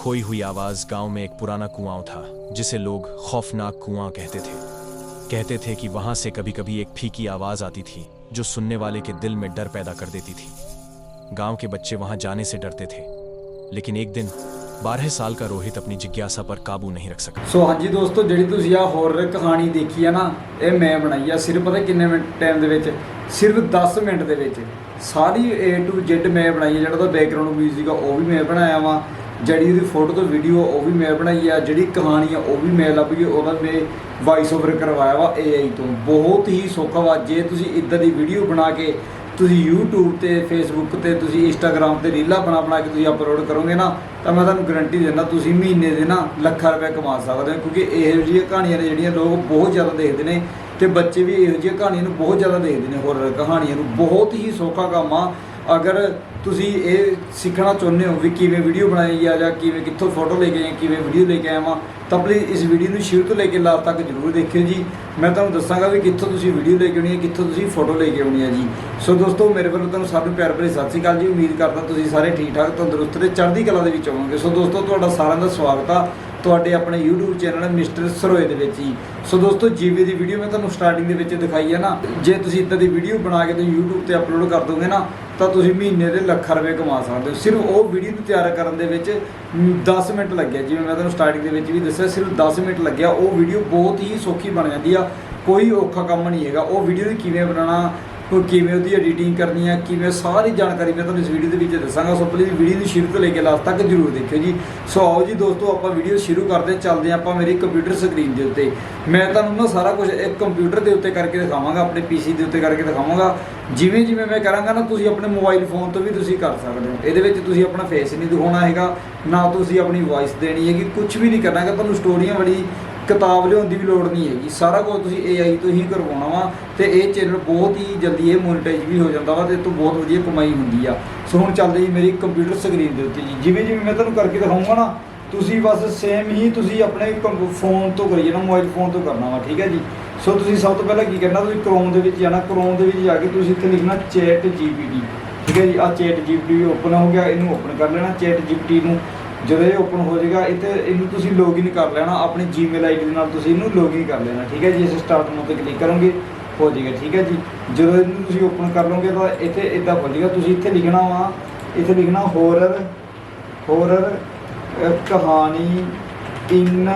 खोई हुई आवाज गांव में एक पुराना कुआं था जिसे लोग खौफनाक कुआं कहते थे कहते थे कि वहां से कभी कभी एक फीकी आवाज आती थी जो सुनने वाले के दिल में डर पैदा कर देती थी गांव के बच्चे वहां जाने से डरते थे लेकिन एक दिन बारह साल का रोहित अपनी जिज्ञासा पर काबू नहीं रख सका ਸੋ ਹਾਂਜੀ ਦੋਸਤੋ ਜਿਹੜੀ ਤੁਸੀਂ ਆ ਹੋਰ ਕਹਾਣੀ ਦੇਖੀ ਆ ਨਾ ਇਹ ਮੈਂ ਬਣਾਈ ਆ ਸਿਰਫ ਪਤਾ ਕਿੰਨੇ ਮਿੰਟ ਟਾਈਮ ਦੇ ਵਿੱਚ ਸਿਰਫ 10 ਮਿੰਟ ਦੇ ਵਿੱਚ ਸਾਰੀ A to Z ਮੈਂ ਬਣਾਈ ਆ ਜਿਹੜਾ ਉਹਦਾ ਬੈਕਗ੍ਰਾਉਂਡ 뮤직 ਆ ਉਹ ਵੀ ਮੈਂ ਬਣਾਇਆ ਵਾ ਜਿਹੜੀ ਉਹਦੀ ਫੋਟੋ ਤੋਂ ਵੀਡੀਓ ਉਹ ਵੀ ਮੈਂ ਬਣਾਈ ਆ, ਜਿਹੜੀ ਕਹਾਣੀ ਆ, ਉਹ ਵੀ ਮੈਂ ਲੱਭ ਗਈ ਉਹਦਾ ਮੈਂ ਵਾਇਸ ਓਵਰ ਕਰਵਾਇਆ ਵਾ AI ਤੋਂ। ਬਹੁਤ ਹੀ ਸੌਖਾ ਵਾ, ਜੇ ਤੁਸੀਂ ਇਦਾਂ ਦੀ ਵੀਡੀਓ ਬਣਾ ਕੇ ਤੁਸੀਂ YouTube ਤੇ, Facebook ਤੇ, ਤੁਸੀਂ Instagram ਤੇ ਰੀਲਾਂ ਬਣਾ ਬਣਾ ਕੇ ਤੁਸੀਂ ਅਪਲੋਡ ਕਰੋਗੇ ਨਾ, ਤਾਂ ਮੈਂ ਤੁਹਾਨੂੰ ਗਾਰੰਟੀ ਦਿੰਦਾ, ਤੁਸੀਂ ਮਹੀਨੇ ਦੇ ਨਾ ਲੱਖਾਂ ਰੁਪਏ ਕਮਾ ਸਕਦੇ ਹੋ, ਕਿਉਂਕਿ ਇਹੋ ਜਿਹੀਆਂ ਕਹਾਣੀਆਂ ਨੇ ਜਿਹੜੀਆਂ ਲੋਕ ਬਹੁਤ ਜ਼ਿਆਦਾ ਦੇਖਦੇ ਨੇ, ਤੇ ਬੱਚੇ ਵੀ ਇਹੋ ਜਿਹੀਆਂ ਕਹਾਣੀਆਂ ਨੂੰ ਬਹੁਤ ਜ਼ਿਆਦਾ ਦੇਖਦੇ ਨੇ ਹੋਰ ਕਹਾਣੀਆਂ ਨੂੰ। ਬਹੁਤ ਹੀ ਸੌਖਾ ਕੰਮ ਆ ਅਗਰ ਤੁਸੀਂ ਇਹ ਸਿੱਖਣਾ ਚਾਹੁੰਦੇ ਹੋ ਵੀ ਕਿਵੇਂ ਵੀਡੀਓ ਬਣਾਈ ਆ ਜਾਂ ਕਿਵੇਂ ਕਿੱਥੋਂ ਫੋਟੋ ਲੈ ਕੇ ਆਏ, ਕਿਵੇਂ ਵੀਡੀਓ ਲੈ ਕੇ ਆਏ ਵਾਂ, ਤਾਂ ਪਲੀਜ਼ ਇਸ ਵੀਡੀਓ ਨੂੰ ਸ਼ੁਰੂ ਤੋਂ ਲੈ ਕੇ ਲਾਸਟ ਤੱਕ ਜਰੂਰ ਦੇਖਿਓ ਜੀ। ਮੈਂ ਤੁਹਾਨੂੰ ਦੱਸਾਂਗਾ ਵੀ ਕਿੱਥੋਂ ਤੁਸੀਂ ਵੀਡੀਓ ਲੈ ਕੇ ਆਉਣੀ ਹੈ, ਕਿੱਥੋਂ ਤੁਸੀਂ ਫੋਟੋ ਲੈ ਕੇ ਆਉਣੀ ਹੈ ਜੀ। ਸੋ ਦੋਸਤੋ, ਮੇਰੇ ਵੱਲੋਂ ਤੁਹਾਨੂੰ ਸਭ ਨੂੰ ਪਿਆਰ ਭਰੀ ਸਤਿ ਸ਼੍ਰੀ ਅਕਾਲ ਜੀ। ਉਮੀਦ ਕਰਦਾ ਤੁਸੀਂ ਸਾਰੇ ਠੀਕ ਠਾਕ ਤੰਦਰੁਸਤ ਤੇ ਚੜ੍ਹਦੀ ਕਲਾ ਦੇ ਵਿੱਚ ਹੋਵੋਗੇ। ਸੋ ਦੋਸਤੋ, ਤੁਹਾਡਾ ਸਾਰਿਆਂ ਦਾ ਸਵਾਗਤ ਆ ਤੁਹਾਡੇ ਆਪਣੇ YouTube ਚੈਨਲ ਮਿਸਟਰ ਸਰੋਏ ਦੇ ਵਿੱਚ ਹੀ ਸੋ ਦੋਸਤੋ, ਜੀਵੀ ਦੀ ਵੀਡੀਓ ਮੈਂ ਤੁਹਾਨੂੰ ਸਟਾਰਟਿੰਗ ਦੇ ਵਿੱਚ ਦਿਖਾਈ ਹੈ ਨਾ। ਜੇ ਤੁਸੀਂ ਇਦਾਂ ਦੀ ਵੀਡੀਓ ਬਣਾ ਕੇ ਤੁਸੀਂ YouTube ਤੇ ਅਪਲੋਡ ਕਰ ਦੋਗੇ ਨਾ ਤਾਂ ਤੁਸੀਂ ਮਹੀਨੇ ਦੇ ਲੱਖਾਂ ਰੁਪਏ ਕਮਾ ਸਕਦੇ ਹੋ। ਸਿਰਫ ਉਹ ਵੀਡੀਓ ਨੂੰ ਤਿਆਰ ਕਰਨ ਦੇ ਵਿੱਚ ਮ, 10 ਮਿੰਟ ਲੱਗਿਆ। ਜਿਵੇਂ ਮੈਂ ਤੁਹਾਨੂੰ ਸਟਾਰਟਿੰਗ ਦੇ ਵਿੱਚ ਵੀ ਦੱਸਿਆ ਸਿਰਫ 10 ਮਿੰਟ ਲੱਗਿਆ। ਉਹ ਵੀਡੀਓ ਬਹੁਤ ਹੀ ਸੌਖੀ ਬਣ ਜਾਂਦੀ ਆ। ਕੋਈ ਔਖਾ ਕੰਮ ਨਹੀਂ ਹੈਗਾ। ਉਹ ਵੀਡੀਓ ਨੂੰ ਕਿਵੇਂ ਬਣਾਉਣਾ ਉਹ ਕਿਵੇਂ ਉਹਦੀ ਐਡੀਟਿੰਗ ਕਰਨੀ ਆ, ਕਿਵੇਂ ਸਾਰੀ ਜਾਣਕਾਰੀ ਮੈਂ ਤੁਹਾਨੂੰ ਇਸ ਵੀਡੀਓ ਦੇ ਵਿੱਚ ਦੱਸਾਂਗਾ। ਸੋ ਪਲੀਜ਼ ਵੀਡੀਓ ਨੂੰ ਸ਼ੁਰੂ ਤੋਂ ਲੈ ਕੇ ਲਾਸਟ ਤੱਕ ਜਰੂਰ ਦੇਖਿਓ ਜੀ। ਸੋ ਆਓ ਜੀ ਦੋਸਤੋ, ਆਪਾਂ ਵੀਡੀਓ ਸ਼ੁਰੂ ਕਰਦੇ ਚੱਲਦੇ ਹਾਂ ਆਪਾਂ ਮੇਰੀ ਕੰਪਿਊਟਰ ਸਕਰੀਨ ਦੇ ਉੱਤੇ। ਮੈਂ ਤੁਹਾਨੂੰ ਨਾ ਸਾਰਾ ਕੁਝ ਇੱਕ ਕੰਪਿਊਟਰ ਦੇ ਉੱਤੇ ਕਰਕੇ ਦਿਖਾਵਾਂਗਾ, ਆਪਣੇ ਪੀਸੀ ਦੇ ਉੱਤੇ ਕਰਕੇ ਦਿਖਾਵਾਂਗਾ। ਜਿਵੇਂ ਜਿਵੇਂ ਮੈਂ ਕਰਾਂਗਾ ਨਾ, ਤੁਸੀਂ ਆਪਣੇ ਮੋਬਾਈਲ ਫੋਨ ਤੋਂ ਵੀ ਤੁਸੀਂ ਕਰ ਸਕਦੇ ਹੋ। ਇਹਦੇ ਵਿੱਚ ਤੁਸੀਂ ਆਪਣਾ ਫੇਸ ਨਹੀਂ ਦਿਖਾਉਣਾ ਹੈਗਾ, ਨਾ ਤੁਸੀਂ ਆਪਣੀ ਵੌਇਸ ਦੇਣੀ ਹੈਗੀ ਕੁਝ ਵੀ ਨਹੀਂ ਕਰਨਾ ਹੈਗਾ। ਤੁਹਾਨੂੰ ਸਟੋਰੀਆਂ ਬੜੀ ਕਿਤਾਬ ਲਿਆਉਣ ਦੀ ਵੀ ਲੋੜ ਨਹੀਂ ਹੈਗੀ। ਸਾਰਾ ਕੁਝ ਤੁਸੀਂ AI ਤੋਂ ਹੀ ਕਰਵਾਉਣਾ ਵਾ ਤੇ ਇਹ ਚੈਨਲ ਬਹੁਤ ਹੀ ਜਲਦੀ ਇਹ ਮੋਨੇਟਾਈਜ਼ ਵੀ ਹੋ ਜਾਂਦਾ ਵਾ ਤੇ ਇਹ ਤੋਂ ਬਹੁਤ ਵਧੀਆ ਕਮਾਈ ਹੁੰਦੀ ਆ। ਸੋ ਹੁਣ ਚੱਲਦੇ ਜੀ ਮੇਰੀ ਕੰਪਿਊਟਰ ਸਕਰੀਨ ਦੇ ਉੱਤੇ ਜੀ। ਜਿਵੇਂ ਜਿਵੇਂ ਮੈਂ ਤੁਹਾਨੂੰ ਕਰਕੇ ਦਿਖਾਉਂਗਾ ਨਾ, ਤੁਸੀਂ ਬਸ ਸੇਮ ਹੀ ਤੁਸੀਂ ਆਪਣੇ ਫੋਨ ਤੋਂ ਕਰੀ ਜਾਣਾ ਮੋਬਾਈਲ ਫੋਨ ਤੋਂ ਕਰਨਾ ਵਾ, ਠੀਕ ਹੈ ਜੀ? ਸੋ ਤੁਸੀਂ ਸਭ ਤੋਂ ਪਹਿਲਾਂ ਕੀ ਕਰਨਾ, ਤੁਸੀਂ ਕ੍ਰੋਮ ਦੇ ਵਿੱਚ ਜਾਣਾ। ਕ੍ਰੋਮ ਦੇ ਵਿੱਚ ਜਾ ਕੇ ਤੁਸੀਂ ਇੱਥੇ ਲਿਖਣਾ ਚੈਟ ਜੀਪੀਟੀ ਠੀਕ ਹੈ ਜੀ? ਆ ਚੈਟ ਜੀਪੀਟੀ ਓਪਨ ਹੋ ਗਿਆ, ਇਹਨੂੰ ਓਪਨ ਕਰ ਲੈਣਾ। ਚੈਟ ਜੀਪੀਟੀ ਨੂੰ ਜਦੋਂ ਇਹ ਓਪਨ ਹੋ ਜਾਏਗਾ, ਇੱਥੇ ਇਹਨੂੰ ਤੁਸੀਂ ਲੌਗਇਨ ਕਰ ਲੈਣਾ, ਆਪਣੀ ਜੀਮੇਲ ਆਈਡੀ ਦੇ ਨਾਲ ਤੁਸੀਂ ਇਹਨੂੰ ਲੌਗਇਨ ਕਰ ਲੈਣਾ, ਠੀਕ ਹੈ ਜੀ? ਇਸ ਸਟਾਰਟ ਨੂੰ ਤੇ ਕਲਿੱਕ ਕਰੋਗੇ, ਹੋ ਜਾਏਗਾ, ਠੀਕ ਹੈ ਜੀ? ਜਦੋਂ ਇਹਨੂੰ ਤੁਸੀਂ ਓਪਨ ਕਰ ਲਓਗੇ ਤਾਂ ਇੱਥੇ ਇਦਾਂ ਹੋ ਜਾਏਗਾ, ਤੁਸੀਂ ਇੱਥੇ ਲਿਖਣਾ ਵਾ, ਇੱਥੇ ਲਿਖਣਾ ਹੋਰਰ ਹੋਰਰ ਕਹਾਣੀ ਇਨ